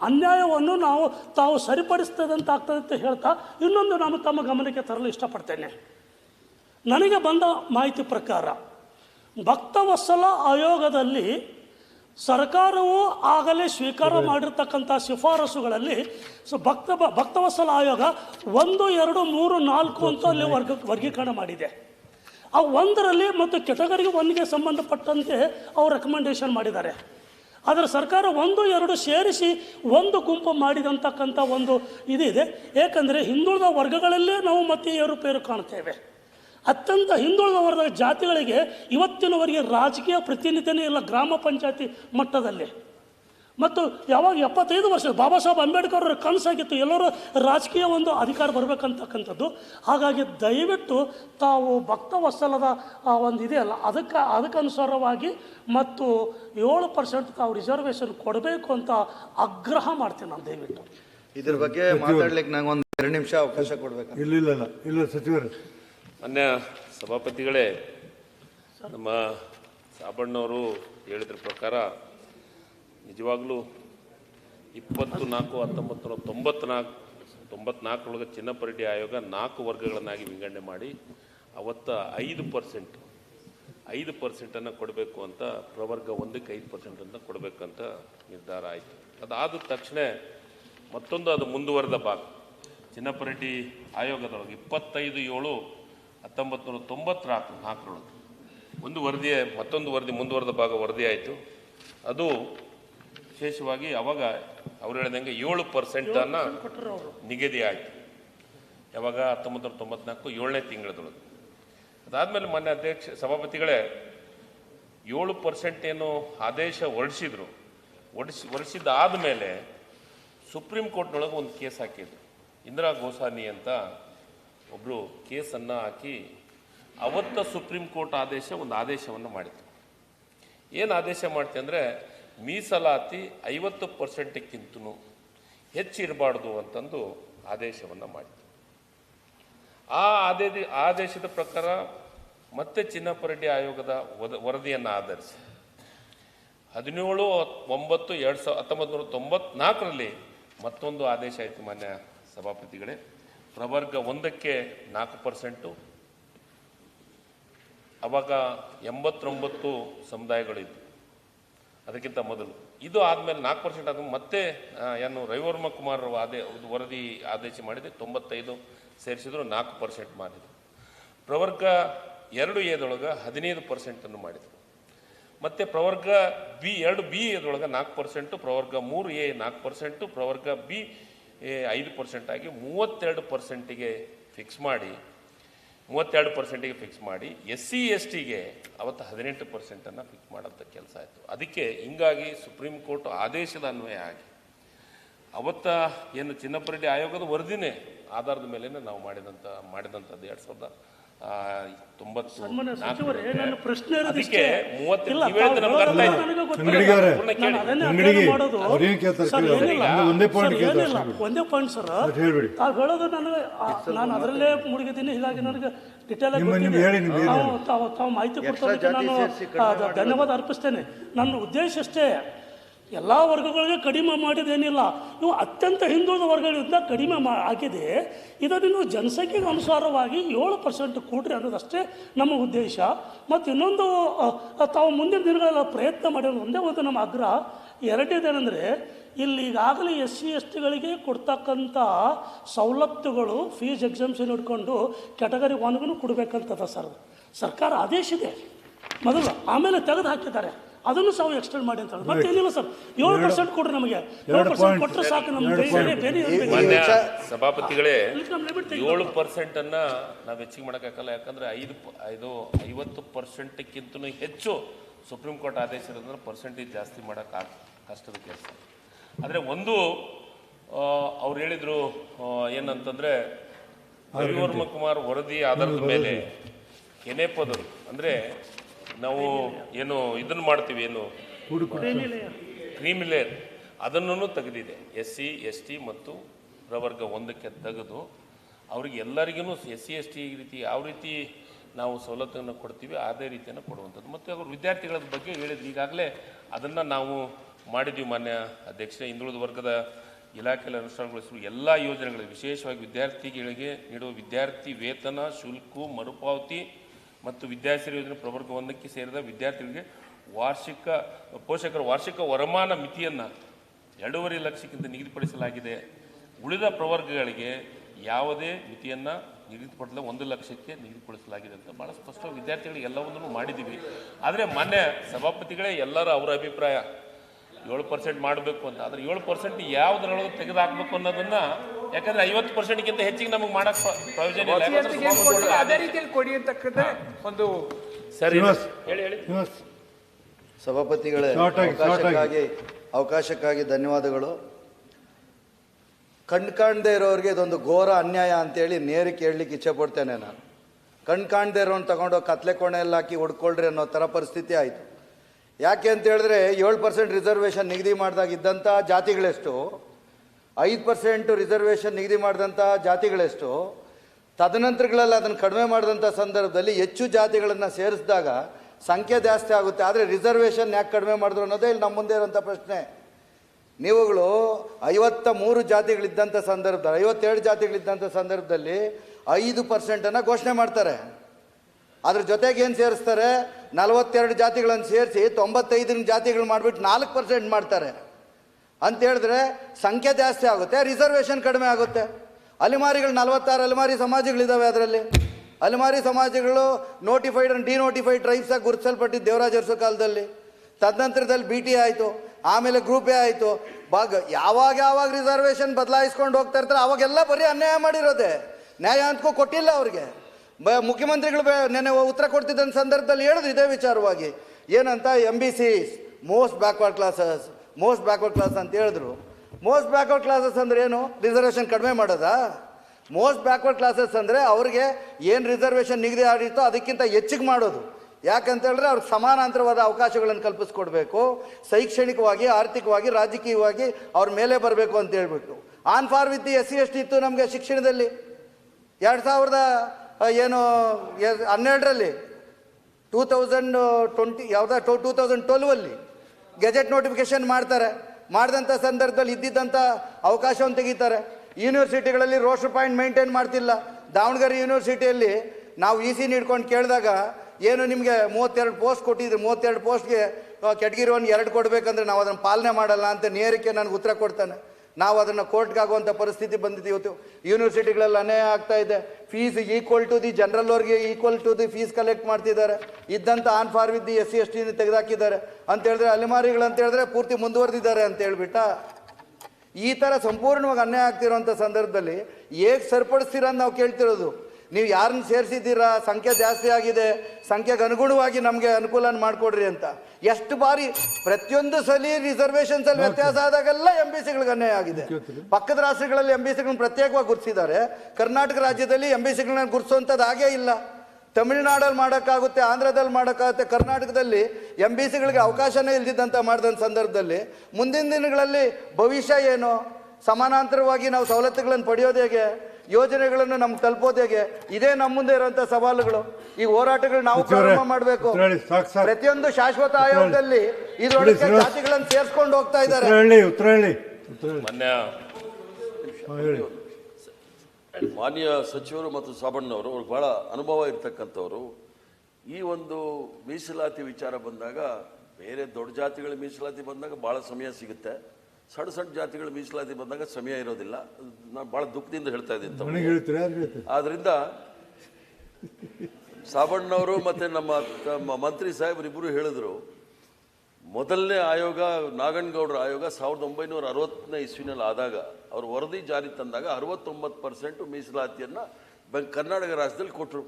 A: ಅನ್ಯಾಯವನ್ನು ನಾವು ತಾವು ಸರಿಪಡಿಸ್ತದಂತ ಆಗ್ತದೆ ಅಂತ ಹೇಳ್ತಾ ಇನ್ನೊಂದು ನಾನು ತಮ್ಮ ಗಮನಕ್ಕೆ ತರಲು ಇಷ್ಟಪಡ್ತೇನೆ. ನನಗೆ ಬಂದ ಮಾಹಿತಿ ಪ್ರಕಾರ ಭಕ್ತವತ್ಸಲ ಆಯೋಗದಲ್ಲಿ ಸರ್ಕಾರವು ಆಗಲೇ ಸ್ವೀಕಾರ ಮಾಡಿರ್ತಕ್ಕಂಥ ಶಿಫಾರಸುಗಳಲ್ಲಿ ಸೊ ಭಕ್ತ ಭಕ್ತವತ್ಸಲ ಆಯೋಗ ಒಂದು ಎರಡು ಮೂರು ನಾಲ್ಕು ಅಂತ ಅಲ್ಲಿ ವರ್ಗ ವರ್ಗೀಕರಣ ಮಾಡಿದೆ. ಆ ಒಂದರಲ್ಲಿ ಮತ್ತು ಕೆಟಗರಿಗೆ ಒಂದಿಗೆ ಸಂಬಂಧಪಟ್ಟಂತೆ ಅವ್ರು ರೆಕಮೆಂಡೇಶನ್ ಮಾಡಿದ್ದಾರೆ. ಆದರೆ ಸರ್ಕಾರ ಒಂದು, ಎರಡು ಸೇರಿಸಿ ಒಂದು ಗುಂಪು ಮಾಡಿದಂತಕ್ಕಂಥ ಒಂದು ಇದಿದೆ. ಏಕೆಂದರೆ ಹಿಂದುಳಿದ ವರ್ಗಗಳಲ್ಲೇ ನಾವು ಮತ್ತೆ ಏರುಪೇರು ಕಾಣ್ತೇವೆ. ಅತ್ಯಂತ ಹಿಂದುಳಿದ ವರ್ಗದ ಜಾತಿಗಳಿಗೆ ಇವತ್ತಿನವರೆಗೆ ರಾಜಕೀಯ ಪ್ರತಿನಿಧಿನೇ ಇಲ್ಲ ಗ್ರಾಮ ಪಂಚಾಯತಿ ಮಟ್ಟದಲ್ಲಿ. ಮತ್ತು ಯಾವಾಗ ಎಪ್ಪತ್ತೈದು ವರ್ಷ ಬಾಬಾ ಸಾಹೇಬ್ ಅಂಬೇಡ್ಕರ್ ಅವರ ಕನಸಾಗಿತ್ತು. ಎಲ್ಲರೂ ರಾಜಕೀಯ ಒಂದು ಅಧಿಕಾರ ಬರಬೇಕಂತಕ್ಕಂಥದ್ದು. ಹಾಗಾಗಿ ದಯವಿಟ್ಟು ತಾವು ಭಕ್ತವತ್ಸಲದ ಆ ಒಂದು ಇದೆಯಲ್ಲ ಅದಕ್ಕೆ ಅದಕ್ಕನುಸಾರವಾಗಿ ಮತ್ತು ಏಳು ಪರ್ಸೆಂಟ್ ತಾವು ರಿಸರ್ವೇಷನ್ ಕೊಡಬೇಕು ಅಂತ ಆಗ್ರಹ ಮಾಡ್ತೀನಿ ನಾನು ದಯವಿಟ್ಟು.
D: ಇದ್ರ ಬಗ್ಗೆ ಮಾತಾಡ್ಲಿಕ್ಕೆ ನಂಗೆ ಒಂದು ಎರಡು ನಿಮಿಷ ಅವಕಾಶ ಕೊಡ್ಬೇಕು?
B: ಇಲ್ಲ ಇಲ್ಲ ಇಲ್ಲ ಇಲ್ಲ ಸಚಿವರು.
C: ಅನ್ಯ ಸಭಾಪತಿಗಳೇ ನಮ್ಮ ಸಾಬಣ್ಣವರು ಹೇಳಿದ್ರ ಪ್ರಕಾರ ನಿಜವಾಗ್ಲೂ ಇಪ್ಪತ್ತು ನಾಲ್ಕು, ಹತ್ತೊಂಬತ್ತು ನೂರ ತೊಂಬತ್ನಾಲ್ಕು, ತೊಂಬತ್ನಾಲ್ಕರೊಳಗೆ ಚಿನ್ನಪರೆಡ್ಡಿ ಆಯೋಗ ನಾಲ್ಕು ವರ್ಗಗಳನ್ನಾಗಿ ವಿಂಗಡಣೆ ಮಾಡಿ ಅವತ್ತ ಐದು ಪರ್ಸೆಂಟ್, ಐದು ಪರ್ಸೆಂಟನ್ನು ಕೊಡಬೇಕು ಅಂತ ಪ್ರವರ್ಗ ಒಂದಕ್ಕೆ ಐದು ಪರ್ಸೆಂಟನ್ನು ಕೊಡಬೇಕಂತ ನಿರ್ಧಾರ ಆಯಿತು. ಅದಾದ ತಕ್ಷಣ ಮತ್ತೊಂದು ಅದು ಮುಂದುವರೆದ ಭಾಗ. ಚಿನ್ನಪರೆಡ್ಡಿ ಆಯೋಗದೊಳಗೆ ಇಪ್ಪತ್ತೈದು, ಏಳು, ಹತ್ತೊಂಬತ್ತು, ನೂರ ತೊಂಬತ್ನಾಲ್ಕು, ನಾಲ್ಕರೊಳಗೆ. ಒಂದು ವರದಿಯೇ, ಮತ್ತೊಂದು ವರದಿ ಮುಂದುವರೆದ ಭಾಗ ವರದಿ ಆಯಿತು. ಅದು ವಿಶೇಷವಾಗಿ ಅವಾಗ ಅವ್ರು ಹೇಳಿದಂಗೆ ಏಳು ಪರ್ಸೆಂಟನ್ನು ನಿಗದಿ ಆಯಿತು. ಯಾವಾಗ ಹತ್ತೊಂಬತ್ತು ನೂರ ತೊಂಬತ್ನಾಲ್ಕು ಏಳನೇ ತಿಂಗಳದೊಳಗೆ. ಅದಾದಮೇಲೆ ಮೊನ್ನೆ ಅಧ್ಯಕ್ಷ ಸಭಾಪತಿಗಳೇ ಏಳು ಪರ್ಸೆಂಟ್ ಏನು ಆದೇಶ ಹೊರಡಿಸಿದ್ರು. ಹೊಡಿಸಿ ಹೊರಡಿಸಿದ್ದಾದ ಮೇಲೆ ಸುಪ್ರೀಂ ಕೋರ್ಟ್ನೊಳಗೆ ಒಂದು ಕೇಸ್ ಹಾಕಿದ್ರು. ಇಂದಿರಾ ಗೋಸಾನಿ ಅಂತ ಒಬ್ಬರು ಕೇಸನ್ನು ಹಾಕಿ ಅವತ್ತ ಸುಪ್ರೀಂ ಕೋರ್ಟ್ ಆದೇಶ ಒಂದು ಆದೇಶವನ್ನು ಮಾಡಿತು ಏನು ಆದೇಶ ಮಾಡ್ತೆ ಅಂದರೆ ಮೀಸಲಾತಿ ಐವತ್ತು ಹೆಚ್ಚು ಹೆಚ್ಚಿರಬಾರ್ದು ಅಂತಂದು ಆದೇಶವನ್ನು ಮಾಡಿತು ಆ ಆದೇಶ, ಆದೇಶದ ಪ್ರಕಾರ ಮತ್ತೆ ಚಿನ್ನಪರೆಡ್ಡಿ ಆಯೋಗದ ವರದಿಯನ್ನು ಆಧರಿಸಿ ಹದಿನೇಳು, ಒಂಬತ್ತು, ಎರಡು ಸಾವಿರ ಹತ್ತೊಂಬತ್ತು ನೂರ ತೊಂಬತ್ನಾಲ್ಕರಲ್ಲಿ ಮತ್ತೊಂದು ಆದೇಶ ಆಯಿತು ಮಾನ್ಯ ಸಭಾಪತಿಗಳೇ. ಪ್ರವರ್ಗ ಒಂದಕ್ಕೆ ನಾಲ್ಕು ಪರ್ಸೆಂಟು. ಅವಾಗ ಎಂಬತ್ತೊಂಬತ್ತು ಸಮುದಾಯಗಳಿದ್ವು. ಅದಕ್ಕಿಂತ ಮೊದಲು. ಇದು ಆದಮೇಲೆ ನಾಲ್ಕು ಪರ್ಸೆಂಟ್ ಆದ ಮತ್ತೆ ಏನು ರವಿವರ್ಮ ಕುಮಾರ್ ಆದೇ ವರದಿ ಆದೇಶ ಮಾಡಿದೆ, ತೊಂಬತ್ತೈದು ಸೇರಿಸಿದ್ರು ನಾಲ್ಕು ಪರ್ಸೆಂಟ್ ಮಾಡಿದರು. ಪ್ರವರ್ಗ ಎರಡು ಎದೊಳಗೆ ಹದಿನೈದು ಪರ್ಸೆಂಟನ್ನು ಮಾಡಿದರು. ಮತ್ತು ಪ್ರವರ್ಗ ಬಿ, ಎರಡು ಬಿ ಎದೊಳಗೆ ನಾಲ್ಕು ಪರ್ಸೆಂಟು, ಪ್ರವರ್ಗ ಮೂರು ಎ ನಾಲ್ಕು ಪರ್ಸೆಂಟು, ಪ್ರವರ್ಗ ಬಿ ಐದು ಪರ್ಸೆಂಟ್ ಆಗಿ ಮೂವತ್ತೆರಡು ಪರ್ಸೆಂಟಿಗೆ ಫಿಕ್ಸ್ ಮಾಡಿ ಮೂವತ್ತೆರಡು ಪರ್ಸೆಂಟಿಗೆ ಫಿಕ್ಸ್ ಮಾಡಿ, ಎಸ್ ಸಿ ಎಸ್ ಟಿಗೆ ಅವತ್ತು ಹದಿನೆಂಟು ಪರ್ಸೆಂಟನ್ನು ಫಿಕ್ಸ್ ಮಾಡೋಂಥ ಕೆಲಸ ಆಯಿತು. ಅದಕ್ಕೆ ಹಿಂಗಾಗಿ ಸುಪ್ರೀಂ ಕೋರ್ಟ್ ಆದೇಶದ ಅನ್ವಯ ಆಗಿ, ಅವತ್ತ ಏನು ಚಿನ್ನಪ್ಪರೆಡ್ಡಿ ಆಯೋಗದ ವರದಿನೇ ಆಧಾರದ ಮೇಲೇ ನಾವು ಮಾಡಿದಂಥ, ಮಾಡಿದಂಥದ್ದು ಎರಡು ಸಾವಿರದ ತೊಂಬತ್ತು.
A: ನನ್ನ ಪ್ರಶ್ನೆ
C: ಅದಕ್ಕೆ
A: ಇರೋದಿಷ್ಟೇ
C: ಮೂವತ್ತು
A: ಇಲ್ಲ,
C: ನೀವು ಹೇಳಿದ್ದು
A: ತಾವು
C: ನಮ್ಗೆ ಅರ್ಥ ಆಯ್ತು.
A: ನನಗೆ ಗೊತ್ತಿಲ್ಲ.
B: ಅಂಗಡಿಗೆ ಅವರೇ.
C: ಪೂರ್ಣ
A: ಅದನ್ನೇ
B: ಅಂಗಡಿಗೆ
A: ಮಾಡೋದು.
B: ಕೇಳ್ತಾರೆ
A: ಸರ್, ಏನಿಲ್ಲ.
B: ಒಂದೇ
A: ಪಾಯಿಂಟ್ ಸರ್. ತಾವು ಹೇಳೋದು ನನಗೆ ನಾನು ಅದರಲ್ಲೇ ಮುಳುಗಿದ್ದೀನಿ. ಹೀಗಾಗಿ ನನಗೆ ಡಿಟೇಲ್ ತಾವ ತಾವು ಮಾಹಿತಿ
D: ಕೊಡ್ತಾರೆ
A: ನಾನು ಆ, ಧನ್ಯವಾದ ಅರ್ಪಿಸ್ತೇನೆ. ನನ್ನ ಉದ್ದೇಶ ಅಷ್ಟೇ. ಎಲ್ಲ ವರ್ಗಗಳಿಗೆ ಕಡಿಮೆ ಮಾಡಿದೇನಿಲ್ಲ. ನೀವು ಅತ್ಯಂತ ಹಿಂದುಳಿದ ವರ್ಗಗಳಿಂದ ಕಡಿಮೆ ಮಾ ಆಗಿದೆ. ಇದನ್ನು ಜನಸಂಖ್ಯೆಗೆ ಅನುಸಾರವಾಗಿ ಏಳು ಪರ್ಸೆಂಟ್ ಕೊಡ್ರಿ ಅನ್ನೋದಷ್ಟೇ ನಮ್ಮ ಉದ್ದೇಶ. ಮತ್ತು ಇನ್ನೊಂದು ತಾವು ಮುಂದಿನ ದಿನಗಳಲ್ಲಿ ಪ್ರಯತ್ನ ಮಾಡಿರೋದು ಒಂದೇ ಒಂದು ನಮ್ಮ ಆಗ್ರಹ. ಎರಡನೇದೇನೆಂದರೆ, ಇಲ್ಲಿ ಈಗಾಗಲೇ ಎಸ್ ಸಿ, ಎಸ್ ಟಿಗಳಿಗೆ ಕೊಡ್ತಕ್ಕಂಥ ಸವಲತ್ತುಗಳು ಫೀಸ್ ಎಕ್ಸಾಮ್ಷನ್ ಹಿಡ್ಕೊಂಡು ಕ್ಯಾಟಗರಿ ಒನ್ಗೂ ಕೊಡಬೇಕಂತದ ಸರ್. ಸರ್ಕಾರ ಆದೇಶ ಇದೆ. ಮೊದಲು ಆಮೇಲೆ ತೆಗೆದು ಹಾಕಿದ್ದಾರೆ. ಅದನ್ನು ಸಹ ಎಕ್ಸ್ಟೆಂಡ್ ಮಾಡಿ ಅಂತ ಮತ್ತೆ ಏನಿಲ್ಲ ಸರ್. ಏಳು ಪರ್ಸೆಂಟ್ ಕೊಡ್ರಿ ನಮಗೆ ಏಳು ಪರ್ಸೆಂಟ್ ಕೊಟ್ಟರೆ ಸಾಕು ನಮ್ಗೆ ಬೇರೆ ಬೇರೆ
C: ಸಭಾಪತಿಗಳೇ ಏಳು ಪರ್ಸೆಂಟ್ ಅನ್ನ ನಾವು ಹೆಚ್ಚಿಗೆ ಮಾಡೋಕ್ಕಾಗಲ್ಲ ಯಾಕಂದ್ರೆ ಐದು ಪ- ಐದು ಐವತ್ತು ಪರ್ಸೆಂಟ್ಕ್ಕಿಂತನೂ ಹೆಚ್ಚು ಸುಪ್ರೀಂ ಕೋರ್ಟ್ ಆದೇಶ ಇರೋದ್ರೆ ಪರ್ಸೆಂಟೇಜ್ ಜಾಸ್ತಿ ಮಾಡೋಕೆ ಕಷ್ಟದ ಕೆಲಸ ಆದರೆ ಒಂದು ಅವ್ರು ಹೇಳಿದರು ಏನಂತಂದ್ರೆ ರವಿವರ್ಮ ಕುಮಾರ್ ವರದಿ ಆಧಾರದ ಮೇಲೆ ಕೆನೆಪದರು ಅಂದರೆ ನಾವು ಏನು ಇದನ್ನು ಮಾಡ್ತೀವಿ ಏನು? ಕ್ರೀಮಿಲೇರ್ ಅದನ್ನು ತೆಗೆದಿದೆ. ಎಸ್ ಸಿ, ಎಸ್ ಟಿ ಮತ್ತು ಪ್ರವರ್ಗ ಒಂದಕ್ಕೆ ತೆಗೆದು ಅವ್ರಿಗೆ ಎಲ್ಲರಿಗೂ ಎಸ್ ಸಿ, ಎಸ್ ಟಿ ಈ ರೀತಿ ಯಾವ ರೀತಿ ನಾವು ಸವಲತ್ತನ್ನು ಕೊಡ್ತೀವಿ ಅದೇ ರೀತಿಯನ್ನು ಕೊಡುವಂಥದ್ದು. ಮತ್ತು ಅವರು ವಿದ್ಯಾರ್ಥಿಗಳ ಬಗ್ಗೆ ಹೇಳಿದ್ರು. ಈಗಾಗಲೇ ಅದನ್ನು ನಾವು ಮಾಡಿದ್ವಿ ಮಾನ್ಯ ಅಧ್ಯಕ್ಷ ಹಿಂದುಳಿದ ವರ್ಗದ ಇಲಾಖೆಯಲ್ಲಿ ಅನುಷ್ಠಾನಗೊಳಿಸಿರುವ ಎಲ್ಲ ಯೋಜನೆಗಳು ವಿಶೇಷವಾಗಿ ವಿದ್ಯಾರ್ಥಿಗಳಿಗೆ ನೀಡುವ ವಿದ್ಯಾರ್ಥಿ ವೇತನ, ಶುಲ್ಕ, ಮರುಪಾವತಿ ಮತ್ತು ವಿದ್ಯಾಶ್ರೀ ಯೋಜನೆ ಪ್ರವರ್ಗ ಒಂದಕ್ಕೆ ಸೇರಿದ ವಿದ್ಯಾರ್ಥಿಗಳಿಗೆ ವಾರ್ಷಿಕ, ಪೋಷಕರ ವಾರ್ಷಿಕ ವರಮಾನ ಮಿತಿಯನ್ನು ಎರಡೂವರೆ ಲಕ್ಷಕ್ಕಿಂತ ನಿಗದಿಪಡಿಸಲಾಗಿದೆ. ಉಳಿದ ಪ್ರವರ್ಗಗಳಿಗೆ ಯಾವುದೇ ಮಿತಿಯನ್ನು ನಿಗದಿಪಡಿಸಲ ಒಂದು ಲಕ್ಷಕ್ಕೆ ನಿಗದಿಪಡಿಸಲಾಗಿದೆ ಅಂತ ಭಾಳ ಸ್ಪಷ್ಟವಾಗಿ ವಿದ್ಯಾರ್ಥಿಗಳಿಗೆ ಎಲ್ಲವನ್ನೂ ಮಾಡಿದ್ದೀವಿ. ಆದರೆ ಮಾನ್ಯ ಸಭಾಪತಿಗಳೇ ಎಲ್ಲರ ಅವರ ಅಭಿಪ್ರಾಯ ಏಳು ಪರ್ಸೆಂಟ್ ಮಾಡಬೇಕು ಅಂತ. ಆದರೆ ಏಳು ಪರ್ಸೆಂಟ್ ಯಾವುದರೊಳಗೆ ತೆಗೆದುಹಾಕಬೇಕು ಅನ್ನೋದನ್ನ ಯಾಕಂದ್ರೆ ಐವತ್ತು ಪರ್ಸೆಂಟ್ಗಿಂತ ಹೆಚ್ಚಿಗೆ ನಮಗೆ ಮಾಡಕ್ ಪ್ರ- ಪ್ರಯೋಜನ ಇಲ್ಲ. ಯಾಕಂದ್ರೆ
E: ಅದೇ ರೀತಿಯಲ್ಲಿ ಕೊಡಿ ಅಂತಕ್ಕಂಥ ಒಂದು
C: ಸರಿ. ಹೇಳಿ ಹೇಳಿ.
D: ಸಭಾಪತಿಗಳೇ. ಅವಕಾಶಕ್ಕಾಗಿ ಅವಕಾಶಕ್ಕಾಗಿ ಧನ್ಯವಾದಗಳು. ಕಣ್ ಕಾಣದೇ ಇರೋರಿಗೆ ಇದೊಂದು ಘೋರ ಅನ್ಯಾಯ ಅಂತೇಳಿ ನೇರ ಕೇಳಲಿಕ್ಕೆ ಇಚ್ಛೆ ಪಡ್ತೇನೆ ನಾನು. ಕಣ್ ಕಾಣದೇ ಇರೋನ್ ತಗೊಂಡು ಕತ್ಲೆ ಕೋಣೆಯಲ್ಲಿ ಹಾಕಿ ಹೊಡ್ಕೊಳ್ರಿ ಅನ್ನೋ ಥರ ಪರಿಸ್ಥಿತಿ ಆಯಿತು. ಯಾಕೆ ಅಂತ ಹೇಳಿದ್ರೆ ಏಳು ಪರ್ಸೆಂಟ್ ರಿಸರ್ವೇಷನ್ ನಿಗದಿ ಮಾಡಿದಾಗ ಇದ್ದಂಥ ಜಾತಿಗಳೆಷ್ಟು ಐದು ಪರ್ಸೆಂಟ್ ರಿಸರ್ವೇಷನ್ ನಿಗದಿ ಮಾಡಿದಂಥ ಜಾತಿಗಳೆಷ್ಟು, ತದನಂತರಗಳಲ್ಲಿ ಅದನ್ನು ಕಡಿಮೆ ಮಾಡಿದಂಥ ಸಂದರ್ಭದಲ್ಲಿ ಹೆಚ್ಚು ಜಾತಿಗಳನ್ನು ಸೇರಿಸಿದಾಗ ಸಂಖ್ಯೆ ಜಾಸ್ತಿ ಆಗುತ್ತೆ. ಆದರೆ ರಿಸರ್ವೇಷನ್ ಯಾಕೆ ಕಡಿಮೆ ಮಾಡಿದ್ರು ಅನ್ನೋದೇ ಇಲ್ಲಿ ನಮ್ಮ ಮುಂದೆ ಇರುವಂಥ ಪ್ರಶ್ನೆ. ನೀವುಗಳು ಐವತ್ತ ಮೂರು ಜಾತಿಗಳಿದ್ದಂಥ ಸಂದರ್ಭದಲ್ಲಿ, ಐವತ್ತೆರಡು ಜಾತಿಗಳಿದ್ದಂಥ ಸಂದರ್ಭದಲ್ಲಿ ಐದು ಪರ್ಸೆಂಟನ್ನು ಘೋಷಣೆ ಮಾಡ್ತಾರೆ. ಅದ್ರ ಜೊತೆಗೆ ಏನು ಸೇರಿಸ್ತಾರೆ? ನಲವತ್ತೆರಡು ಜಾತಿಗಳನ್ನು ಸೇರಿಸಿ ತೊಂಬತ್ತೈದನ ಜಾತಿಗಳು ಮಾಡಿಬಿಟ್ಟು ನಾಲ್ಕು ಪರ್ಸೆಂಟ್ ಮಾಡ್ತಾರೆ. ಅಂತ ಹೇಳಿದ್ರೆ ಸಂಖ್ಯೆ ಜಾಸ್ತಿ ಆಗುತ್ತೆ ರಿಸರ್ವೇಷನ್ ಕಡಿಮೆ ಆಗುತ್ತೆ. ಅಲಿಮಾರಿಗಳು ನಲವತ್ತಾರು, ಅಲೆಮಾರಿ ಸಮಾಜಗಳಿದ್ದಾವೆ ಅದರಲ್ಲಿ. ಅಲೆಮಾರಿ ಸಮಾಜಗಳು ನೋಟಿಫೈಡ್ ಅಂಡ್ ಡಿನೋಟಿಫೈಡ್ ಟ್ರೈಬ್ಸ್ ಆಗಿ ಗುರುತಿಸಲ್ಪಟ್ಟಿದ್ದು ದೇವರಾಜ ಅರಸೋ ಕಾಲದಲ್ಲಿ. ತದನಂತರದಲ್ಲಿ ಬಿ ಟಿ ಆಯಿತು, ಆಮೇಲೆ ಗ್ರೂಪ್ ಆಯಿತು. ಬಾಗ ಯಾವಾಗ ಯಾವಾಗ ರಿಸರ್ವೇಷನ್ ಬದಲಾಯಿಸ್ಕೊಂಡು ಹೋಗ್ತಾ ಇರ್ತಾರೆ, ಅವಾಗೆಲ್ಲ ಬರೀ ಅನ್ಯಾಯ ಮಾಡಿರೋದೆ. ನ್ಯಾಯ ಅಂತಕ್ಕೂ ಕೊಟ್ಟಿಲ್ಲ ಅವ್ರಿಗೆ. ಬ, ಮುಖ್ಯಮಂತ್ರಿಗಳು ನೆನೆ ಉತ್ತರ ಕೊಡ್ತಿದ್ದ ಸಂದರ್ಭದಲ್ಲಿ ಹೇಳಿದ್ರು ಇದೇ ವಿಚಾರವಾಗಿ. ಏನಂತ M B C most backward classes most backward class ಅಂತ ಹೇಳಿದ್ರು. ಮೋಸ್ಟ್ ಬ್ಯಾಕ್ವರ್ಡ್ ಕ್ಲಾಸಸ್ ಅಂದ್ರೆ ಏನು? ರಿಸರ್ವೇಷನ್ ಕಡಿಮೆ ಮಾಡೋದಾ? ಮೋಸ್ಟ್ ಬ್ಯಾಕ್ವರ್ಡ್ ಕ್ಲಾಸಸ್ ಅಂದರೆ ಅವ್ರಿಗೆ ಏನು ರಿಸರ್ವೇಷನ್ ನಿಗದಿ ಆಗಿತ್ತೋ ಅದಕ್ಕಿಂತ ಹೆಚ್ಚಿಗೆ ಮಾಡೋದು. ಯಾಕಂತ ಹೇಳಿದ್ರೆ ಅವ್ರಿಗೆ ಸಮಾನಾಂತರವಾದ ಅವಕಾಶಗಳನ್ನು ಕಲ್ಪಿಸ್ಕೊಡ್ಬೇಕು. ಶೈಕ್ಷಣಿಕವಾಗಿ, ಆರ್ಥಿಕವಾಗಿ, ರಾಜಕೀಯವಾಗಿ ಅವ್ರ ಮೇಲೆ ಬರಬೇಕು ಅಂತ ಹೇಳ್ಬಿಟ್ಟು. On for with S C S ಇತ್ತು ನಮಗೆ ಶಿಕ್ಷಣದಲ್ಲಿ. ಎರಡು ಸಾವಿರದ ಏನು ಹನ್ನೆರಡರಲ್ಲಿ. ಟೂ ತೌಸಂಡ್ ಟ್ವೆಂಟಿ ಯಾವ್ದು ಟೂ ತೌಸಂಡ್ ಟ್ವೆಲ್ವಲ್ಲಿ ಗೆಜೆಟ್ ನೋಟಿಫಿಕೇಶನ್ ಮಾಡ್ತಾರೆ. ಮಾಡಿದಂಥ ಸಂದರ್ಭದಲ್ಲಿ ಇದ್ದಿದ್ದಂಥ ಅವಕಾಶವನ್ನು ತೆಗೀತಾರೆ. ಯೂನಿವರ್ಸಿಟಿಗಳಲ್ಲಿ ರೋಸ್ಟರ್ ಪಾಯಿಂಟ್ ಮೇಂಟೈನ್ ಮಾಡ್ತಿಲ್ಲ. ದಾವಣಗೆರೆ ಯೂನಿವರ್ಸಿಟಿಯಲ್ಲಿ ನಾವು ಇ ಸಿ ನೀಡ್ಕೊಂಡು ಕೇಳಿದಾಗ ಏನು ನಿಮಗೆ ಮೂವತ್ತೆರಡು ಪೋಸ್ಟ್ ಕೊಟ್ಟಿದ್ರು, ಮೂವತ್ತೆರಡು ಪೋಸ್ಟ್ಗೆ ಕೆಟಗಿರಿ ಒಂದು ಎರಡು ಕೊಡಬೇಕಂದ್ರೆ ನಾವು ಅದನ್ನು ಪಾಲನೆ ಮಾಡಲ್ಲ ಅಂತ ನೇರಿಕೆ ನನಗೆ ಉತ್ತರ ಕೊಡ್ತಾನೆ. ನಾವು ಅದನ್ನು ಕೋರ್ಟ್ಗೆ ಆಗುವಂಥ ಪರಿಸ್ಥಿತಿ ಬಂದಿದೆ ಇವತ್ತು. ಯೂನಿವರ್ಸಿಟಿಗಳಲ್ಲಿ ಅನ್ಯಾಯ ಆಗ್ತಾ ಇದೆ. Fees equal to the general ಅವ್ರಿಗೆ equal to the fees collect ಮಾಡ್ತಿದ್ದಾರೆ. ಇದ್ದಂಥ on par with the S C S T ತೆಗೆದಾಕಿದ್ದಾರೆ. ಅಂತ ಹೇಳಿದ್ರೆ ಅಲೆಮಾರಿಗಳು ಅಂತ ಹೇಳಿದ್ರೆ ಪೂರ್ತಿ ಮುಂದುವರೆದಿದ್ದಾರೆ ಅಂತ ಹೇಳ್ಬಿಟ್ಟ. ಈ ಥರ ಸಂಪೂರ್ಣವಾಗಿ ಅನ್ಯಾಯ ಆಗ್ತಿರೋಂಥ ಸಂದರ್ಭದಲ್ಲಿ ಹೇಗೆ ಸರಿಪಡಿಸ್ತೀರ ಅಂತ ನಾವು ಕೇಳ್ತಿರೋದು. ನೀವು ಯಾರನ್ನ ಸೇರಿಸಿದ್ದೀರಾ? ಸಂಖ್ಯೆ ಜಾಸ್ತಿ ಆಗಿದೆ. ಸಂಖ್ಯೆಗೆ ಅನುಗುಣವಾಗಿ ನಮಗೆ ಅನುಕೂಲ ಮಾಡಿಕೊಡ್ರಿ ಅಂತ. ಎಷ್ಟು ಬಾರಿ ಪ್ರತಿಯೊಂದು ಸಲ ರಿಸರ್ವೇಷನ್ಸ್ ಅಲ್ಲಿ ವ್ಯತ್ಯಾಸ ಆದಾಗೆಲ್ಲ ಎಂ ಬಿ ಸಿಗಳಿಗೆ ಅನ್ಯಾಯ ಆಗಿದೆ. ಪಕ್ಕದ ರಾಷ್ಟ್ರಗಳಲ್ಲಿ ಎಂ ಬಿ ಸಿಗಳನ್ನ ಪ್ರತ್ಯೇಕವಾಗಿ ಗುರುತಿಸಿದ್ದಾರೆ ಕರ್ನಾಟಕ ರಾಜ್ಯದಲ್ಲಿ ಎಂ ಬಿ ಸಿಗಳನ್ನ ಗುರುತಿಸುವಂಥದ್ದು ಹಾಗೇ ಇಲ್ಲ. ತಮಿಳುನಾಡಲ್ಲಿ ಮಾಡೋಕ್ಕಾಗುತ್ತೆ ಆಂಧ್ರದಲ್ಲಿ ಮಾಡೋಕ್ಕಾಗುತ್ತೆ ಕರ್ನಾಟಕದಲ್ಲಿ ಎಂ ಬಿ ಸಿಗಳಿಗೆ ಅವಕಾಶನೇ ಇಲ್ದಿದ್ದಂಥ ಮಾಡಿದಂಥ ಸಂದರ್ಭದಲ್ಲಿ ಮುಂದಿನ ದಿನಗಳಲ್ಲಿ ಭವಿಷ್ಯ ಏನು? ಸಮಾನಾಂತರವಾಗಿ ನಾವು ಸವಲತ್ತುಗಳನ್ನು ಪಡೆಯೋದು ಹೇಗೆ? ಯೋಜನೆಗಳನ್ನು ನಮ್ಗೆ ತಲುಪೋದು ಹೇಗೆ? ಇದೇ ನಮ್ಮ ಮುಂದೆ ಇರುವಂತಹ ಸವಾಲುಗಳು. ಈ ಹೋರಾಟಗಳು ನಾವು ಪ್ರಾರಂಭ ಮಾಡಬೇಕು. ಪ್ರತಿಯೊಂದು ಶಾಶ್ವತ ಆಯೋಗದಲ್ಲಿ ಇದರೊಳಗೆ. ಜಾತಿಗಳನ್ನು ಸೇರಿಸ್ಕೊಂಡು ಹೋಗ್ತಾ ಇದ್ದಾರೆ.
C: ಮಾನ್ಯ
F: ಸಚಿವರು ಮತ್ತು ಸಾಬಣ್ಣವರು ಅವ್ರಿಗೆ ಬಹಳ ಅನುಭವ ಇರ್ತಕ್ಕಂಥವ್ರು ಈ ಒಂದು ಮೀಸಲಾತಿ ವಿಚಾರ ಬಂದಾಗ ಬೇರೆ ದೊಡ್ಡ ಜಾತಿಗಳ ಮೀಸಲಾತಿ ಬಂದಾಗ ಭಾಳ ಸಮಯ ಸಿಗುತ್ತೆ. ಸಣ್ಣ ಸಣ್ಣ ಜಾತಿಗಳ ಮೀಸಲಾತಿ ಬಂದಾಗ ಸಮಯ ಇರೋದಿಲ್ಲ. ನಾನು ಭಾಳ ದುಃಖದಿಂದ ಹೇಳ್ತಾ ಇದ್ದೀನಿ ಆದ್ರಿಂದ ಸಾಬಣ್ಣವರು ಮತ್ತೆ ನಮ್ಮ ನಮ್ಮ ಮಂತ್ರಿ ಸಾಹೇಬರಿಬ್ಬರು ಹೇಳಿದ್ರು ಮೊದಲನೇ ಆಯೋಗ ನಾಗಣ್ಣಗೌಡರ ಆಯೋಗ ಸಾವಿರದ ಒಂಬೈನೂರ ಅರವತ್ತನೇ ಇಸ್ವಿನಲ್ಲಿ ಆದಾಗ ಅವರು ವರದಿ ಜಾರಿ ತಂದಾಗ ಅರವತ್ತೊಂಬತ್ತು ಪರ್ಸೆಂಟ್ ಮೀಸಲಾತಿಯನ್ನು ಬ ಕರ್ನಾಟಕ ರಾಜ್ಯದಲ್ಲಿ ಕೊಟ್ಟರು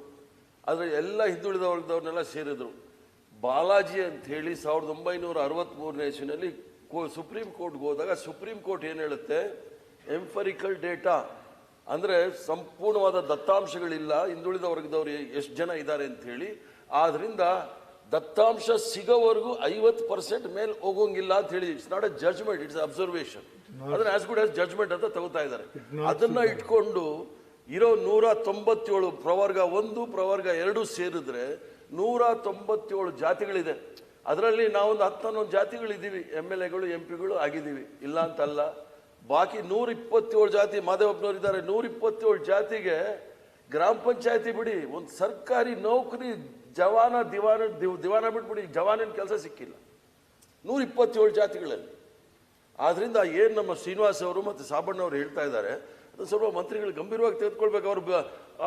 F: ಆದರೆ ಎಲ್ಲ ಹಿಂದುಳಿದ ವರ್ಗದವ್ರನ್ನೆಲ್ಲ ಸೇರಿದ್ರು. ಬಾಲಾಜಿ ಅಂತ ಹೇಳಿ ಸಾವಿರದ ಒಂಬೈನೂರ ಅರವತ್ತ್ಮೂರನೇ ಇಸ್ವಿನಲ್ಲಿ ಸುಪ್ರೀಂ ಕೋರ್ಟ್ಗೆ ಹೋದಾಗ ಸುಪ್ರೀಂ ಕೋರ್ಟ್ ಏನು ಹೇಳುತ್ತೆ? ಎಂಫರಿಕಲ್ ಡೇಟಾ ಅಂದರೆ ಸಂಪೂರ್ಣವಾದ ದತ್ತಾಂಶಗಳಿಲ್ಲ. ಹಿಂದುಳಿದ ವರ್ಗದವರು ಎಷ್ಟು ಜನ ಇದ್ದಾರೆ ಅಂತ ಹೇಳಿ. ಆದ್ದರಿಂದ ದತ್ತಾಂಶ ಸಿಗೋವರೆಗೂ ಐವತ್ತು ಪರ್ಸೆಂಟ್ ಮೇಲೆ ಹೋಗೋಂಗಿಲ್ಲ ಅಂತ ಹೇಳಿ. It's not a judgement it's observation ಅದನ್ನ ಆಸ್ ಗುಡ್ ಆಸ್ ಜಜ್ಮೆಂಟ್ ಅಂತ ತಗೋತಾ ಇದ್ದಾರೆ. ಅದನ್ನ ಇಟ್ಕೊಂಡು ಇರೋ ನೂರ ತೊಂಬತ್ತೇಳು ಪ್ರವರ್ಗ ಒಂದು ಪ್ರವರ್ಗ ಎರಡು ಸೇರಿದ್ರೆ ನೂರ ತೊಂಬತ್ತೇಳು ಜಾತಿಗಳಿದೆ. ಅದರಲ್ಲಿ ನಾವೊಂದು ಹತ್ತನ್ನೊಂದು ಜಾತಿಗಳಿದ್ದೀವಿ. ಎಂ ಎಲ್ ಎಗಳು, ಎಂ ಪಿಗಳು ಆಗಿದ್ದೀವಿ. ಇಲ್ಲ ಅಂತಲ್ಲ. ಬಾಕಿ ನೂರ ಇಪ್ಪತ್ತೇಳು ಜಾತಿ ಮಾದೇವಪ್ಪನವ್ರು ಇದ್ದಾರೆ ನೂರ ಇಪ್ಪತ್ತೇಳು ಜಾತಿಗೆ ಗ್ರಾಮ ಪಂಚಾಯತಿ ಬಿಡಿ. ಒಂದು ಸರ್ಕಾರಿ ನೌಕರಿ ಜವಾನ, ದಿವಾನ, ದಿವ್- ದಿವಾನ ಬಿಟ್ಬಿಡಿ. ಜವಾನಿನ ಕೆಲಸ ಸಿಕ್ಕಿಲ್ಲ. ನೂರ ಇಪ್ಪತ್ತೇಳು ಜಾತಿಗಳಲ್ಲಿ. ಆದ್ದರಿಂದ ಏನು ನಮ್ಮ ಶ್ರೀನಿವಾಸ್ ಅವರು ಮತ್ತು ಸಾಬಣ್ಣವರು ಹೇಳ್ತಾ ಇದ್ದಾರೆ ಅದು ಸ್ವಲ್ಪ ಮಂತ್ರಿಗಳು ಗಂಭೀರವಾಗಿ ತೆಗೆದುಕೊಳ್ಬೇಕು. ಅವರು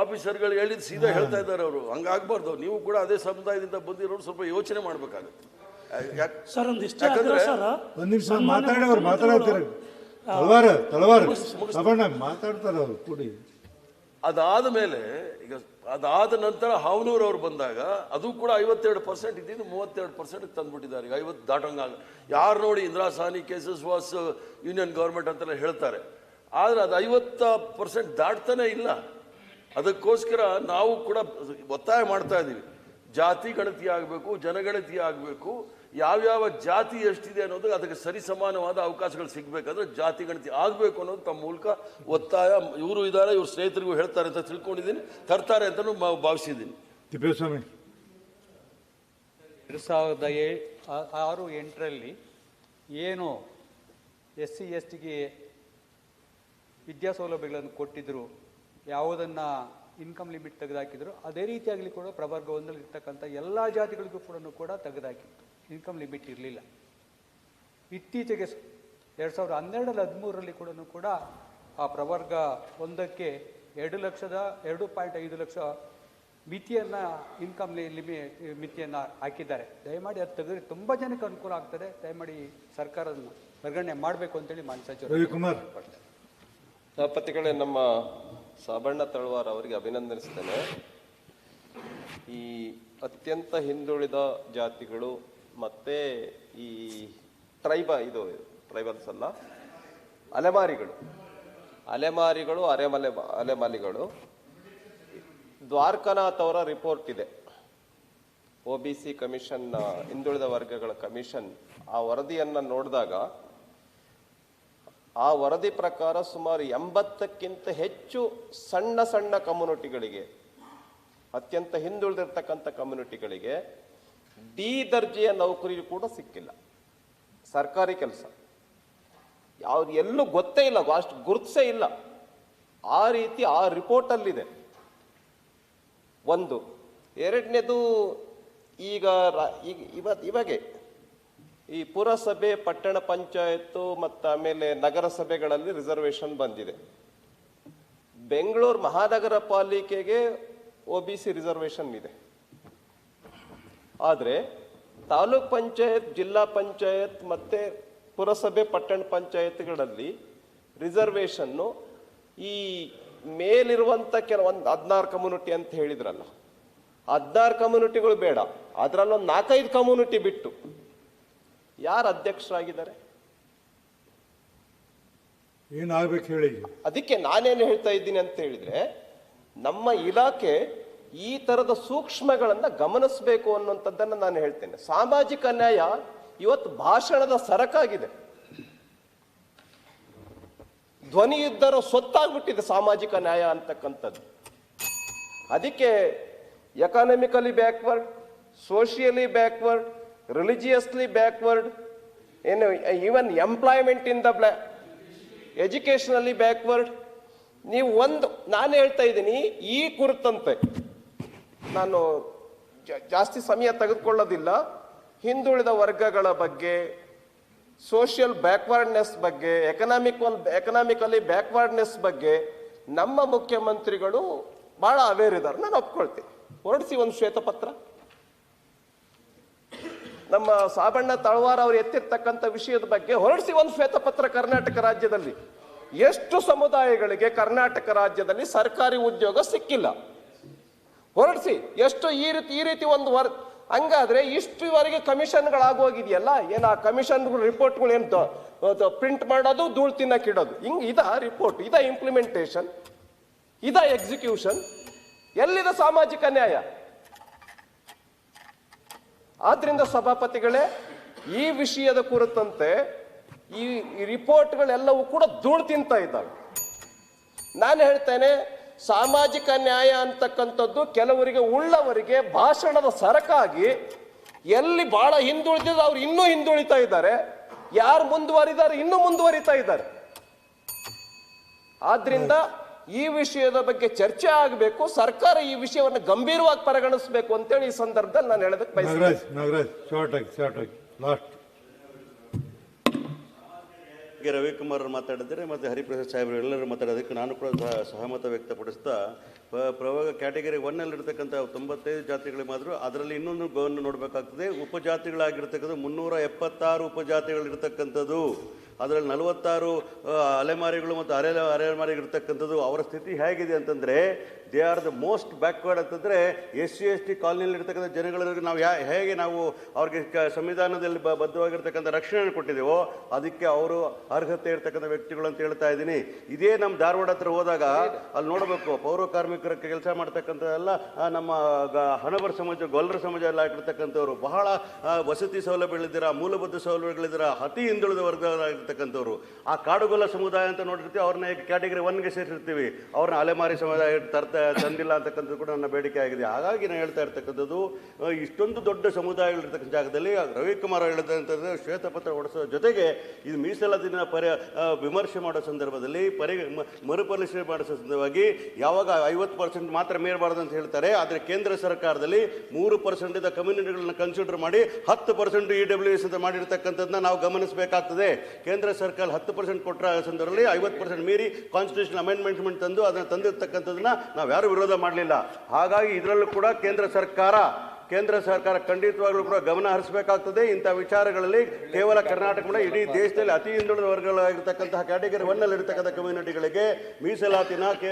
F: ಆಫೀಸರ್ಗಳು ಹೇಳಿದ್ ಸೀದಾ ಹೇಳ್ತಾ ಇದ್ದಾರೆ ಅವರು. ಹಂಗಾಗ್ಬಾರ್ದು. ನೀವು ಕೂಡ ಅದೇ ಸಮುದಾಯದಿಂದ ಬಂದಿರೋರು ಸ್ವಲ್ಪ ಯೋಚನೆ ಮಾಡಬೇಕಾಗುತ್ತೆ. ಯಾಕೆ
A: ಸರ್ ಒಂದು ಇಷ್ಟೇ
F: ಯಾಕಂದ್ರೆ
A: ಸರ್
B: ಒಂದು ನಿಮಿಷ ಮಾತಾಡಿ ಅವ್ರು ಮಾತಾಡ್ತಾರೆ.
A: ಮುಖ್ಯಮಂತ್ರಿಗಳು-
B: ತಲವಾರ ತಲವಾರ ಸಬಣ್ಣ ಮಾತಾಡ್ತಾರೆ ಅವ್ರು ಕೂಡಿ.
F: ಅದಾದ ಮೇಲೆ ಈಗ ಅದಾದ ನಂತರ ಹಾವನೂರು ಅವ್ರು ಬಂದಾಗ ಅದು ಕೂಡ ಐವತ್ತೆರಡು ಪರ್ಸೆಂಟ್ ಇದ್ದಿದ್ದು ಮೂವತ್ತೆರಡು ಪರ್ಸೆಂಟ್ ತಂದ್ಬಿಟ್ಟಿದ್ದಾರೆ. ಈಗ ಐವತ್ತು ದಾಟಂಗಾಗ ಯಾರು ನೋಡಿ Indira Sawhney cases was union government ಅಂತೆಲ್ಲ ಹೇಳ್ತಾರೆ. ಆದರೆ ಅದು ಐವತ್ತ ಪರ್ಸೆಂಟ್ ದಾಟ್ತಾನೆ ಇಲ್ಲ. ಅದಕ್ಕೋಸ್ಕರ ನಾವು ಕೂಡ ಒತ್ತಾಯ ಮಾಡ್ತಾ ಇದ್ದೀವಿ. ಜಾತಿ ಗಣತಿ ಆಗಬೇಕು ಜನಗಣತಿ ಆಗಬೇಕು ಯಾವ್ಯಾವ ಜಾತಿ ಎಷ್ಟಿದೆ ಅನ್ನೋದು ಅದಕ್ಕೆ ಸರಿ ಸಮಾನವಾದ ಅವಕಾಶಗಳು ಸಿಗಬೇಕಾದ್ರೆ ಜಾತಿ ಗಣತಿ ಆಗಬೇಕು ಅನ್ನೋದು ತಮ್ಮ ಮೂಲಕ ಒತ್ತಾಯ. ಇವರು ಇದ್ದಾರೆ ಇವ್ರ ಸ್ನೇಹಿತರಿಗೂ ಹೇಳ್ತಾರೆ ಅಂತ ತಿಳ್ಕೊಂಡಿದ್ದೀನಿ. ತರ್ತಾರೆ ಅಂತಲೂ ಭಾವಿಸಿದ್ದೀನಿ.
B: ತಿಪ್ಪೇಸ್ವಾಮಿ.
G: ಎರಡು ಸಾವಿರದ ಏ ಆರು ಎಂಟರಲ್ಲಿ ಏನು ಎಸ್ ಸಿ ಎಸ್ ಟಿಗೆ ವಿದ್ಯಾ ಸೌಲಭ್ಯಗಳನ್ನು ಕೊಟ್ಟಿದ್ದರು ಯಾವುದನ್ನು ಇನ್ಕಮ್ ಲಿಮಿಟ್ ತೆಗೆದುಹಾಕಿದ್ರು ಅದೇ ರೀತಿಯಾಗಲಿ ಕೂಡ ಪ್ರವರ್ಗ ಒಂದಲ್ಲಿ ಇರ್ತಕ್ಕಂಥ ಎಲ್ಲ ಜಾತಿಗಳಿಗೂ ಕೂಡ ಕೂಡ ತೆಗೆದುಹಾಕಿತ್ತು ಇನ್ಕಮ್ ಲಿಮಿಟ್ ಇರಲಿಲ್ಲ. ಇತ್ತೀಚೆಗೆ ಎರಡು ಸಾವಿರದ ಹನ್ನೆರಡರಲ್ಲಿ ಹದಿಮೂರರಲ್ಲಿ ಕೂಡ ಕೂಡ ಆ ಪ್ರವರ್ಗ ಒಂದಕ್ಕೆ ಎರಡು ಲಕ್ಷದ ಎರಡು ಪಾಯಿಂಟ್ ಐದು ಲಕ್ಷ ಮಿತಿಯನ್ನು ಇನ್ಕಮ್ ಲಿಮಿ ಮಿತಿಯನ್ನು ಹಾಕಿದ್ದಾರೆ. ದಯಮಾಡಿ ಅದು ತೆಗೆದ್ರೆ ತುಂಬ ಜನಕ್ಕೆ ಅನುಕೂಲ ಆಗ್ತದೆ. ದಯಮಾಡಿ ಸರ್ಕಾರ ಅದನ್ನು ವರ್ಗಾವಣೆ ಮಾಡಬೇಕು ಅಂತೇಳಿ ಮಾನ್ಯ ಸಚಿವರು
B: ರವಿಕುಮಾರ್.
H: ಸಭಾಪತಿಗಳೇ, ನಮ್ಮ ಸಾಬಣ್ಣ ತಳವಾರ್ ಅವರಿಗೆ ಅಭಿನಂದಿಸ್ತೇನೆ ಈ ಅತ್ಯಂತ ಹಿಂದುಳಿದ ಜಾತಿಗಳು ಮತ್ತೆ ಈ ಟ್ರೈಬ, ಇದು ಟ್ರೈಬಲ್ಸ್ ಅಲ್ಲ, ಅಲೆಮಾರಿಗಳು. ಅಲೆಮಾರಿಗಳು, ಅರೆಮಲೆ, ಅಲೆಮಾಲಿಗಳು. ದ್ವಾರಕನಾಥ್ ಅವರ ರಿಪೋರ್ಟ್ ಇದೆ. ಒ ಬಿ ಸಿ ಕಮಿಷನ್ ಹಿಂದುಳಿದ ವರ್ಗಗಳ ಕಮಿಷನ್ ಆ ವರದಿಯನ್ನು ನೋಡಿದಾಗ ಆ ವರದಿ ಪ್ರಕಾರ ಸುಮಾರು ಎಂಬತ್ತಕ್ಕಿಂತ ಹೆಚ್ಚು ಸಣ್ಣ ಸಣ್ಣ ಕಮ್ಯುನಿಟಿಗಳಿಗೆ, ಅತ್ಯಂತ ಹಿಂದುಳಿದಿರ್ತಕ್ಕಂಥ ಕಮ್ಯುನಿಟಿಗಳಿಗೆ ಡಿ ದರ್ಜೆಯ ನೌಕರಿ ಕೂಡ ಸಿಕ್ಕಿಲ್ಲ. ಸರ್ಕಾರಿ ಕೆಲಸ. ಯಾವ್ದು ಎಲ್ಲೂ ಗೊತ್ತೇ ಇಲ್ಲ, ಅಷ್ಟು ಗುರುತಿಸೇ ಇಲ್ಲ. ಆ ರೀತಿ ಆ ರಿಪೋರ್ಟಲ್ಲಿದೆ. ಒಂದು. ಎರಡನೇದು ಈಗ ರಾ- ಈಗ ಇವತ್ತು ಇವಾಗೆ ಈ ಪುರಸಭೆ ಪಟ್ಟಣ ಪಂಚಾಯತ್ತು ಮತ್ತು ಆಮೇಲೆ ನಗರಸಭೆಗಳಲ್ಲಿ ರಿಸರ್ವೇಷನ್ ಬಂದಿದೆ. ಬೆಂಗಳೂರು ಮಹಾನಗರ ಪಾಲಿಕೆಗೆ ಒ ಬಿ ಸಿ ರಿಸರ್ವೇಷನ್ ಇದೆ. ಆದರೆ ತಾಲೂಕ್ ಪಂಚಾಯತ್, ಜಿಲ್ಲಾ ಪಂಚಾಯತ್ ಮತ್ತು ಪುರಸಭೆ ಪಟ್ಟಣ ಪಂಚಾಯತ್ಗಳಲ್ಲಿ ರಿಸರ್ವೇಷನ್ನು ಈ ಮೇಲಿರುವಂಥ ಕೆಲವೊಂದು ಹದಿನಾರು ಕಮ್ಯುನಿಟಿ ಅಂತ ಹೇಳಿದ್ರಲ್ಲ. ಹದಿನಾರು ಕಮ್ಯುನಿಟಿಗಳು ಬೇಡ. ಅದರಲ್ಲೊಂದು ನಾಲ್ಕೈದು ಕಮ್ಯುನಿಟಿ ಬಿಟ್ಟು ಯಾರು ಅಧ್ಯಕ್ಷರಾಗಿದ್ದಾರೆ?
B: ಏನಾಗ್ಬೇಕು ಹೇಳಿ.
H: ಅದಕ್ಕೆ ನಾನೇನು ಹೇಳ್ತಾ ಇದ್ದೀನಿ ಅಂತ ಹೇಳಿದ್ರೆ ನಮ್ಮ ಇಲಾಖೆ ಈ ತರದ ಸೂಕ್ಷ್ಮಗಳನ್ನ ಗಮನಿಸಬೇಕು ಅನ್ನುವಂಥದ್ದನ್ನ ನಾನು ಹೇಳ್ತೇನೆ. ಸಾಮಾಜಿಕ ನ್ಯಾಯ ಇವತ್ತು ಭಾಷಣದ ಸರಕಾಗಿದೆ. ಧ್ವನಿ ಇದ್ದರ ಸೊತ್ತಾಗ್ಬಿಟ್ಟಿದೆ ಸಾಮಾಜಿಕ ನ್ಯಾಯ ಅಂತಕ್ಕಂಥದ್ದು. ಅದಕ್ಕೆ economically backward socially backward religiously backward ಏನು ಈವನ್ ಎಂಪ್ಲಾಯ್ಮೆಂಟ್ ಇನ್ ದ ಬ್ಲಾ ಎಜುಕೇಷನಲ್ಲಿ ಬ್ಯಾಕ್ವರ್ಡ್ ನೀವು ಒಂದು, ನಾನು ಹೇಳ್ತಾ ಇದ್ದೀನಿ, ಈ ಕುರಿತಂತೆ. ನಾನು ಜಾಸ್ತಿ ಸಮಯ ತೆಗೆದುಕೊಳ್ಳೋದಿಲ್ಲ. ಹಿಂದುಳಿದ ವರ್ಗಗಳ ಬಗ್ಗೆ ಸೋಷಿಯಲ್ ಬ್ಯಾಕ್ವರ್ಡ್ನೆಸ್ ಬಗ್ಗೆ ಎಕನಾಮಿಕ್ ಎಕನಾಮಿಕಲಿ ಬ್ಯಾಕ್ವರ್ಡ್ನೆಸ್ ಬಗ್ಗೆ, ನಮ್ಮ ಮುಖ್ಯಮಂತ್ರಿಗಳು ಭಾಳ ಅವೇರ್ ಇದ್ದಾರೆ. ನಾನು ಒಪ್ಕೊಳ್ತೀನಿ. ಹೊರಡಿಸಿ ಒಂದು ಶ್ವೇತಪತ್ರ. ನಮ್ಮ ಸಾಬಣ್ಣ ತಳವಾರ ಅವರು ಎತ್ತಿರ್ತಕ್ಕಂಥ ವಿಷಯದ ಬಗ್ಗೆ ಹೊರಡಿಸಿ ಒಂದು ಶ್ವೇತಪತ್ರ ಕರ್ನಾಟಕ ರಾಜ್ಯದಲ್ಲಿ. ಎಷ್ಟು ಸಮುದಾಯಗಳಿಗೆ ಕರ್ನಾಟಕ ರಾಜ್ಯದಲ್ಲಿ ಸರ್ಕಾರಿ ಉದ್ಯೋಗ ಸಿಕ್ಕಿಲ್ಲ. ಹೊರಡಿಸಿ, ಎಷ್ಟು ಈ ರೀತಿ ಈ ರೀತಿ ಒಂದು ವರ್, ಹಂಗಾದ್ರೆ ಇಷ್ಟುವರೆಗೆ ಕಮಿಷನ್ಗಳಾಗೋಗಿದೆಯಲ್ಲ, ಏನು ಆ ಕಮಿಷನ್ ರಿಪೋರ್ಟ್ಗಳು ಏನು ಪ್ರಿಂಟ್ ಮಾಡೋದು, ಧೂಳು ತಿನ್ನಕ್ಕಿಡೋದು ಹಿಂಗೆ ಇದ ರಿಪೋರ್ಟ್ ಇದ ಇಂಪ್ಲಿಮೆಂಟೇಷನ್ ಇದ ಎಕ್ಸಿಕ್ಯೂಷನ್ ಎಲ್ಲಿದೆ ಸಾಮಾಜಿಕ ನ್ಯಾಯ? ಆದ್ರಿಂದ ಸಭಾಪತಿಗಳೇ, ಈ ವಿಷಯದ ಕುರಿತಂತೆ ಈ ರಿಪೋರ್ಟ್ಗಳೆಲ್ಲವೂ ಕೂಡ ಧೂಳು ತಿಂತ ಇದ್ದಾವೆ. ನಾನು ಹೇಳ್ತೇನೆ, ಸಾಮಾಜಿಕ ನ್ಯಾಯ ಅಂತಕ್ಕಂಥದ್ದು ಕೆಲವರಿಗೆ ಉಳ್ಳವರಿಗೆ ಭಾಷಣದ ಸರಕಾಗಿ ಎಲ್ಲಿ ಬಹಳ ಹಿಂದುಳಿದಿದ್ರು ಅವ್ರು ಇನ್ನೂ ಹಿಂದುಳಿತಾ ಇದ್ದಾರೆ. ಯಾರು ಮುಂದುವರಿದಾರೆ ಇನ್ನೂ ಮುಂದುವರಿತಾ ಇದ್ದಾರೆ. ಆದ್ರಿಂದ ಈ ವಿಷಯದ ಬಗ್ಗೆ ಚರ್ಚೆ ಆಗಬೇಕು ಸರ್ಕಾರ ಈ ವಿಷಯವನ್ನು ಗಂಭೀರವಾಗಿ ಪರಿಗಣಿಸಬೇಕು ಅಂತೇಳಿ ಈ ಸಂದರ್ಭದಲ್ಲಿ ನಾನು ಹೇಳೋದಕ್ಕೆ ಬಯಸ್ತೀನಿ.
B: ನಾಗರಾಜ್ ನಾಗರಾಜ್ ಶಾರ್ಟ್ ಆಗಿ ಶಾರ್ಟ್ ಆಗಿ
I: ಲಾಸ್ಟ್ಗೆ ರವಿಕುಮಾರ್ ಮಾತಾಡಿದರೆ ಮತ್ತು ಹರಿಪ್ರಸಾದ್ ಸಾಹೇಬರು ಎಲ್ಲರೂ ಮಾತಾಡೋದಕ್ಕೆ ನಾನು ಕೂಡ ಸಹ ಸಹಮತ ವ್ಯಕ್ತಪಡಿಸ್ತಾ ಪ್ರವಾಗ ಕ್ಯಾಟಗರಿ ಒನ್ನಲ್ಲಿ ಇರತಕ್ಕಂಥ ತೊಂಬತ್ತೈದು ಜಾತಿಗಳಿಗೆ ಮಾತ್ರ ಅದರಲ್ಲಿ ಇನ್ನೊಂದು ಗೋವನ್ನು ನೋಡಬೇಕಾಗ್ತದೆ. ಉಪಜಾತಿಗಳಾಗಿರ್ತಕ್ಕಂಥ ಮುನ್ನೂರ ಎಪ್ಪತ್ತಾರು ಉಪಜಾತಿಗಳಿರ್ತಕ್ಕಂಥದ್ದು. ಅದರಲ್ಲಿ ನಲವತ್ತಾರು ಅಲೆಮಾರಿಗಳು ಮತ್ತು ಅರೆ ಅಲೆಮಾರಿಗಳಿರ್ತಕ್ಕಂಥದ್ದು ಅವರ ಸ್ಥಿತಿ ಹೇಗಿದೆ ಅಂತಂದರೆ they are the most backward ಅಂತಂದರೆ, ಎಸ್ ಸಿ, ಎಸ್ ಟಿ ಕಾಲನಿಯಲ್ಲಿ ಇರ್ತಕ್ಕಂಥ ಜನಗಳಿಗೆ ನಾವು ಯಾ, ಹೇಗೆ ನಾವು ಅವ್ರಿಗೆ ಕ, ಸಂವಿಧಾನದಲ್ಲಿ ಬ, ಬದ್ಧವಾಗಿರ್ತಕ್ಕಂಥ ರಕ್ಷಣೆ ಕೊಟ್ಟಿದ್ದೇವೋ, ಅದಕ್ಕೆ ಅವರು ಅರ್ಹತೆ ಇರ್ತಕ್ಕಂಥ ವ್ಯಕ್ತಿಗಳು ಅಂತ ಹೇಳ್ತಾ ಇದ್ದೀನಿ. ಇದೇ ನಮ್ಮ ಧಾರವಾಡ ಹತ್ರ ಹೋದಾಗ, ಅಲ್ಲಿ ನೋಡಬೇಕು, ಪೌರ ಕಾರ್ಮಿಕರ ಕೆಲಸ ಮಾಡ್ತಕ್ಕಂಥದ್ದೆಲ್ಲ ನಮ್ಮ, ಗ- ಹಣಬರ ಸಮಾಜ, ಗೊಲ್ಲರ ಸಮಾಜ ಎಲ್ಲ ಆಗಿರ್ತಕ್ಕಂಥವ್ರು. ಬಹಳ ವಸತಿ ಸೌಲಭ್ಯಗಳಿದ್ದೀರಾ, ಮೂಲಭೂತ ಸೌಲಭ್ಯಗಳಿದ್ದೀರಾ, ಅತಿ ಹಿಂದುಳಿದ ವರ್ಗವಾಗಿರ್ತಕ್ಕಂಥವ್ರು ಆ ಕಾಡುಗೊಲ್ಲ ಸಮುದಾಯ ಅಂತ ನೋಡಿರ್ತೀವಿ, ಅವ್ರನ್ನ ಕ್ಯಾಟಗರಿ ಒನ್ಗೆ ಸೇರಿಸಿರ್ತೀವಿ. ಅವ್ರನ್ನ ಅಲೆಮಾರಿ ಸಮುದಾಯ ತರ್ತ, ತಂದಿಲ್ಲ ಅಂತಕ್ಕಂಥದ್ದು ಕೂಡ ನನ್ನ ಬೇಡಿಕೆ ಆಗಿದೆ. ಹಾಗಾಗಿ ನಾನು ಹೇಳ್ತಾ ಇರ್ತಕ್ಕಂಥದ್ದು ಇಷ್ಟೊಂದು ದೊಡ್ಡ ಸಮುದಾಯಗಳಿರ್ತಕ್ಕಂಥ ಜಾಗದಲ್ಲಿ ರವಿಕುಮಾರ್ ಹೇಳಿದಂಥದ್ದು ಶ್ವೇತಪತ್ರ ಹೊಡೆಸೋ ಜೊತೆಗೆ ಇದು ಮೀಸಲಾತಿನ ಪರಿ ವಿಮರ್ಶೆ ಮಾಡೋ ಸಂದರ್ಭದಲ್ಲಿ, ಪರಿ ಮರುಪರಿಶೀಲನೆ ಮಾಡೋ ಸಂದರ್ಭವಾಗಿ ಯಾವಾಗ ಐವತ್ತು ಪರ್ಸೆಂಟ್ ಮಾತ್ರ ಮೀರಬಾರ್ದು ಅಂತ ಹೇಳ್ತಾರೆ. ಆದರೆ ಕೇಂದ್ರ ಸರ್ಕಾರದಲ್ಲಿ ಮೂರು ಪರ್ಸೆಂಟ್ ಇದ್ದ ಕಮ್ಯುನಿಟಿಗಳನ್ನ ಕನ್ಸಿಡರ್ ಮಾಡಿ ಹತ್ತು ಪರ್ಸೆಂಟ್ ಇ ಡಬ್ಲ್ಯೂ ಎಸ್ ಅಂತ ಮಾಡಿರ್ತಕ್ಕಂಥದ್ದನ್ನ ನಾವು ಗಮನಿಸಬೇಕಾಗ್ತದೆ. ಕೇಂದ್ರ ಸರ್ಕಾರ ಹತ್ತು ಪರ್ಸೆಂಟ್ ಕೊಟ್ಟರ ಸಂದರ್ಭದಲ್ಲಿ ಐವತ್ತು ಪರ್ಸೆಂಟ್ ಮೀರಿ ಕಾನ್ಸ್ಟಿಟ್ಯೂಷನ್ ಅಮೆಂಡ್ಮೆಂಟ್ ತಂದು ಅದನ್ನು ತಂದಿರ್ತಕ್ಕಂಥದ್ದನ್ನ ನಾವು ಯಾರು ವಿರೋಧ ಮಾಡಲಿಲ್ಲ. ಹಾಗಾಗಿ ಇದರಲ್ಲೂ ಕೂಡ ಕೇಂದ್ರ ಸರ್ಕಾರ ಕೇಂದ್ರ ಸರ್ಕಾರ ಖಂಡಿತವಾಗ್ಲೂ ಕೂಡ ಗಮನ ಹರಿಸಬೇಕಾಗ್ತದೆ ಇಂಥ ವಿಚಾರಗಳಲ್ಲಿ ಕೇವಲ ಕರ್ನಾಟಕ ಕೂಡ ಇಡೀ ದೇಶದಲ್ಲಿ ಅತಿ ಹಿಂದುಳಿದ ವರ್ಗಗಳಾಗಿರ್ತಕ್ಕಂತಹ ಕ್ಯಾಟಗರಿ ಒನ್ನಲ್ಲಿ ಇರತಕ್ಕಂಥ ಕಮ್ಯುನಿಟಿಗಳಿಗೆ ಮೀಸಲಾತಿನ ಕೇ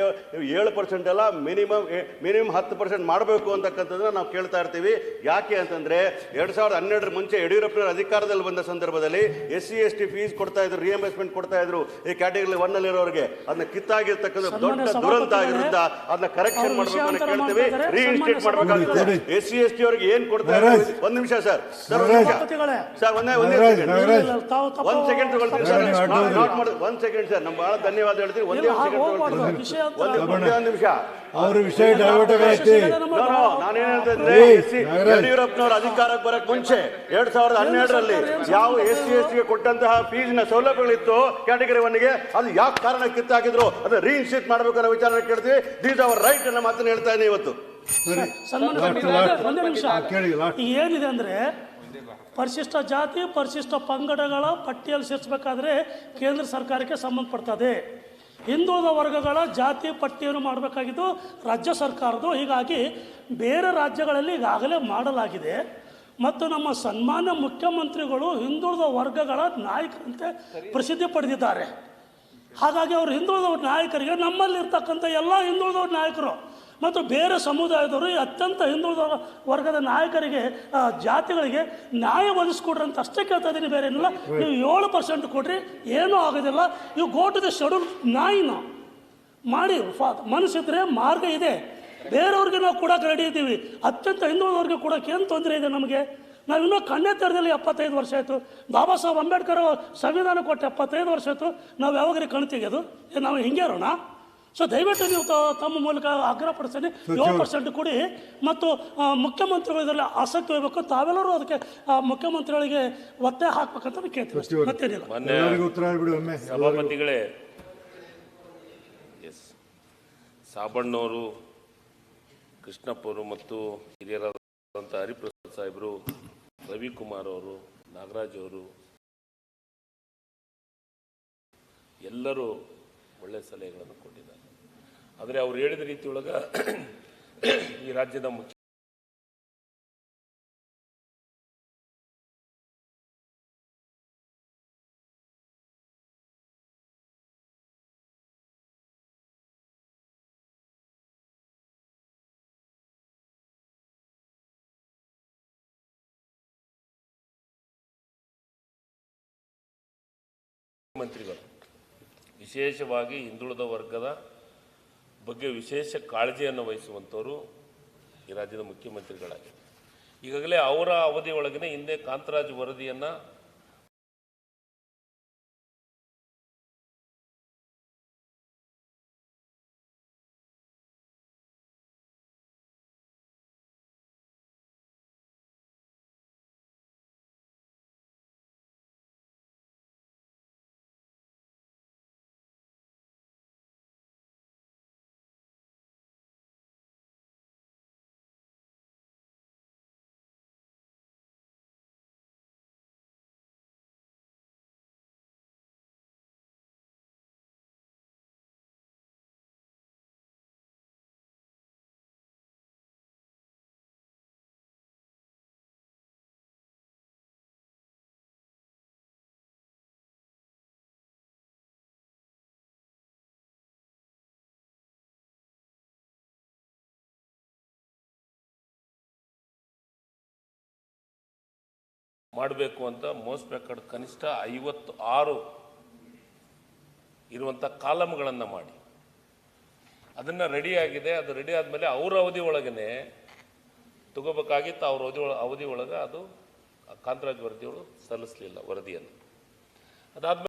I: ಏಳು ಪರ್ಸೆಂಟ್ ಅಲ್ಲ ಮಿನಿಮಮ್ ಮಿನಿಮಮ್ ಹತ್ತು ಪರ್ಸೆಂಟ್ ಮಾಡಬೇಕು ಅಂತಕ್ಕಂಥದ್ದನ್ನ ನಾವು ಕೇಳ್ತಾ ಇರ್ತೀವಿ ಯಾಕೆ ಅಂತಂದ್ರೆ ಎರಡ್ ಸಾವಿರದ ಹನ್ನೆರಡರ ಮುಂಚೆ ಯಡಿಯೂರಪ್ಪನವರ ಅಧಿಕಾರದಲ್ಲಿ ಬಂದ ಸಂದರ್ಭದಲ್ಲಿ S C S T fees ಕೊಡ್ತಾ ಇದ್ರು ರಿಎಂಬರ್ಸ್ಮೆಂಟ್ ಕೊಡ್ತಾ ಇದ್ರು ಈ ಕ್ಯಾಟಗರಿ ಒನ್ನಲ್ಲಿ ಇರೋರಿಗೆ ಅದನ್ನ ಕಿತ್ತಾಗಿರ್ತಕ್ಕಂಥ ದೊಡ್ಡ ದುರಂತ ಆಗಿರೋದ್ರಿಂದ ಅದನ್ನ ಕರೆಕ್ಷನ್ ಮಾಡಬೇಕು ಅಂತ ಕೇಳ್ತೀವಿ. ರೀಇನ್ಸ್ಟೇಟ್
B: ಮಾಡಬೇಕಾಗುತ್ತೆ.
I: ಎಸ್ ಸಿ ಎಸ್ ಟಿ ಅವರಿಗೆ ಏನ್ ಕೊಡ್ತಾರೆ. ಒಂದ್ ನಿಮಿಷ ಸರ್. ಸರ್ ಒಂದ್ ನಿಮಿಷ. ಸರ್ ಒಂದೇ ಒಂದೇ ಒಂದ್ ಸೆಕೆಂಡ್ ತಗೊಳ್ತೀನಿ ಸರ್. ನಾಟ್ ಮಾಡಿ ಒಂದ್ ಸೆಕೆಂಡ್ ಸರ್. ನಮ್ಗೆ ಬಹಳ ಧನ್ಯವಾದ ಹೇಳ್ತೀನಿ ಒಂದೇ ಒಂದು ಸೆಕೆಂಡ್ ತಗೊಳ್ತೀನಿ
A: ವಿಷಯ
I: ಒಂದೇ. ನಿಮಿಷ.
B: ಅವ್ರ ವಿಷಯ ಡೈವರ್ಟ್ ಆಗೈತಿ
I: ನಾನೇನ್ ಹೇಳ್ತಂದ್ರೆ. ಯಡಿಯೂರಪ್ಪನವ್ರ ಅಧಿಕಾರಕ್ಕೆ ಬರಕ್ ಮುಂಚೆ ಎರಡ್ ಸಾವಿರದ ಹನ್ನೆರಡರಲ್ಲಿ ಯಾವ ಎಸ್ ಸಿ ಎಸ್ಗೆ ಕೊಟ್ಟಂತಹ ಫೀಸ್ನ ಸೌಲಭ್ಯಗಳಿತ್ತು ಕ್ಯಾಟಗರಿ ಒನ್ಗೆ ಅದು ಯಾವ ಕಾರಣ ಕಿತ್ತಾಕಿದ್ರು? ಅದನ್ನ ರೀಇನ್ಸ್ಟೇಟ್ ಮಾಡಬೇಕು ಅನ್ನೋ ವಿಚಾರ ಕೇಳ್ತೀವಿ. ದೀಸ್ ಅವರ್ ರೈಟ್ ಅನ್ನೋ ಮಾತನ್ನ ಹೇಳ್ತಾ ಇದ್ದೀನಿ ಇವತ್ತು.
A: ಒಂದೇ ನಿಮಿಷ. ಏನಿದೆ ಅಂದರೆ ಪರಿಶಿಷ್ಟ ಜಾತಿ ಪರಿಶಿಷ್ಟ ಪಂಗಡಗಳ ಪಟ್ಟಿಯಲ್ಲಿ ಸೇರಿಸಬೇಕಾದ್ರೆ ಕೇಂದ್ರ ಸರ್ಕಾರಕ್ಕೆ ಸಂಬಂಧಪಡ್ತದೆ. ಹಿಂದುಳಿದ ವರ್ಗಗಳ ಜಾತಿ ಪಟ್ಟಿಯನ್ನು ಮಾಡಬೇಕಾಗಿದ್ದು ರಾಜ್ಯ ಸರ್ಕಾರದ್ದು. ಹೀಗಾಗಿ ಬೇರೆ ರಾಜ್ಯಗಳಲ್ಲಿ ಈಗಾಗಲೇ ಮಾಡಲಾಗಿದೆ. ಮತ್ತು ನಮ್ಮ ಸನ್ಮಾನ್ಯ ಮುಖ್ಯಮಂತ್ರಿಗಳು ಹಿಂದುಳಿದ ವರ್ಗಗಳ ನಾಯಕರಂತೆ ಪ್ರಸಿದ್ಧಿ ಪಡೆದಿದ್ದಾರೆ. ಹಾಗಾಗಿ ಅವರು ಹಿಂದುಳಿದ ನಾಯಕರಿಗೆ ನಮ್ಮಲ್ಲಿರ್ತಕ್ಕಂಥ ಎಲ್ಲ ಹಿಂದುಳಿದ ನಾಯಕರು ಮತ್ತು ಬೇರೆ ಸಮುದಾಯದವರು ಈ ಅತ್ಯಂತ ಹಿಂದುಳಿದ ವರ್ಗದ ನಾಯಕರಿಗೆ ಜಾತಿಗಳಿಗೆ ನ್ಯಾಯ ಒದಗಿಸ್ಕೊಡ್ರಿ ಅಂತ ಅಷ್ಟೇ ಕೇಳ್ತಾ ಇದ್ದೀನಿ ಬೇರೆ ಏನಿಲ್ಲ. ನೀವು ಏಳು ಪರ್ಸೆಂಟ್ ಕೊಡ್ರಿ ಏನೂ ಆಗೋದಿಲ್ಲ. ಇವು ಗೋ ಟು ದ ಶೆಡ್ಯೂಲ್ ನಾಯಿನ ಮಾಡಿ ಫಾ ಮನಸ್ಸಿದ್ರೆ ಮಾರ್ಗ ಇದೆ. ಬೇರೆಯವ್ರಿಗೆ ನಾವು ಕೊಡೋಕೆ ರೆಡಿ ಇದ್ದೀವಿ. ಅತ್ಯಂತ ಹಿಂದುಳಿದವ್ರಿಗೆ ಕೊಡೋಕೆ ಏನು ತೊಂದರೆ ಇದೆ ನಮಗೆ? ನಾವು ಇನ್ನೂ ಕಣ್ಣೇ ತೆರೆದಲ್ಲಿ ಎಪ್ಪತ್ತೈದು ವರ್ಷ ಆಯಿತು. ಬಾಬಾ ಸಾಹೇಬ್ ಅಂಬೇಡ್ಕರ್ ಸಂವಿಧಾನ ಕೊಟ್ಟು ಎಪ್ಪತ್ತೈದು ವರ್ಷ ಆಯಿತು. ನಾವು ಯಾವಾಗ ಕಣ್ ತೆಗೆಯೋದು? ಏ, ನಾವು ಹಿಂಗೆ ಇರೋಣ? ಸೊ ದಯವಿಟ್ಟು ನೀವು ತಮ್ಮ ಮೂಲಕ ಆಗ್ರಹಪಡಿಸ್ತೀನಿ ಏಳು ಪರ್ಸೆಂಟ್ ಕೊಡಿ. ಮತ್ತು ಆ, ಮುಖ್ಯಮಂತ್ರಿಗಳು ಇದರಲ್ಲಿ ಆಸಕ್ತಿ ಹೋಗಬೇಕು. ತಾವೆಲ್ಲರೂ ಅದಕ್ಕೆ ಆ, ಮುಖ್ಯಮಂತ್ರಿಗಳಿಗೆ ಒತ್ತಾಯ ಹಾಕ್ಬೇಕಂತ ಕೇಳ್ತೀವಿ. ಮತ್ತೇನಿಲ್ಲ.
C: ಸಭಾಪತಿಗಳೇ. ಎಸ್ ಸಾಬಣ್ಣವರು ಕೃಷ್ಣಪ್ಪರು ಮತ್ತು ಹಿರಿಯರಾದಂಥ ಹರಿಪ್ರಸಾದ್ ಸಾಹೇಬರು ರವಿಕುಮಾರ್ ಅವರು ನಾಗರಾಜ್ ಅವರು ಎಲ್ಲರೂ ಒಳ್ಳೆ ಸಲಹೆಗಳನ್ನು ಕೊಟ್ಟಿದ್ದಾರೆ. ಆದರೆ ಅವ್ರು ಹೇಳಿದ ರೀತಿಯೊಳಗ ಈ ರಾಜ್ಯದ ಮುಖ್ಯ ಮಂತ್ರಿಗಳು. ವಿಶೇಷವಾಗಿ ಹಿಂದುಳಿದ ವರ್ಗದ ಬಗ್ಗೆ ವಿಶೇಷ ಕಾಳಜಿಯನ್ನು ವಹಿಸುವಂಥವರು ಈ ರಾಜ್ಯದ ಮುಖ್ಯಮಂತ್ರಿಗಳಾಗಿದ್ದಾರೆ. ಈಗಾಗಲೇ ಅವರ ಅವಧಿಯೊಳಗೇ ಹಿಂದೆ ಕಾಂತರಾಜ್ ವರದಿಯನ್ನು ಮಾಡಬೇಕು ಅಂತ ಮೋಸ್ಟ್ ಕನಿಷ್ಠ ಐವತ್ತು ಆರು ಇರುವಂಥ ಕಾಲಮ್ಗಳನ್ನು ಮಾಡಿ. ಅದನ್ನು ರೆಡಿ ಆಗಿದೆ, ಅದು ರೆಡಿ ಆದಮೇಲೆ ಅವ್ರ ಅವಧಿ ಒಳಗೇ ತಗೋಬೇಕಾಗಿತ್ತು, ಅವ್ರ ಅವಧಿ ಅವಧಿ ಒಳಗೆ ಅದು ಕಾಂತರಾಜ್ ವರದಿಯವರು ಸಲ್ಲಿಸಲಿಲ್ಲ ವರದಿಯನ್ನು. ಅದಾದಮೇಲೆ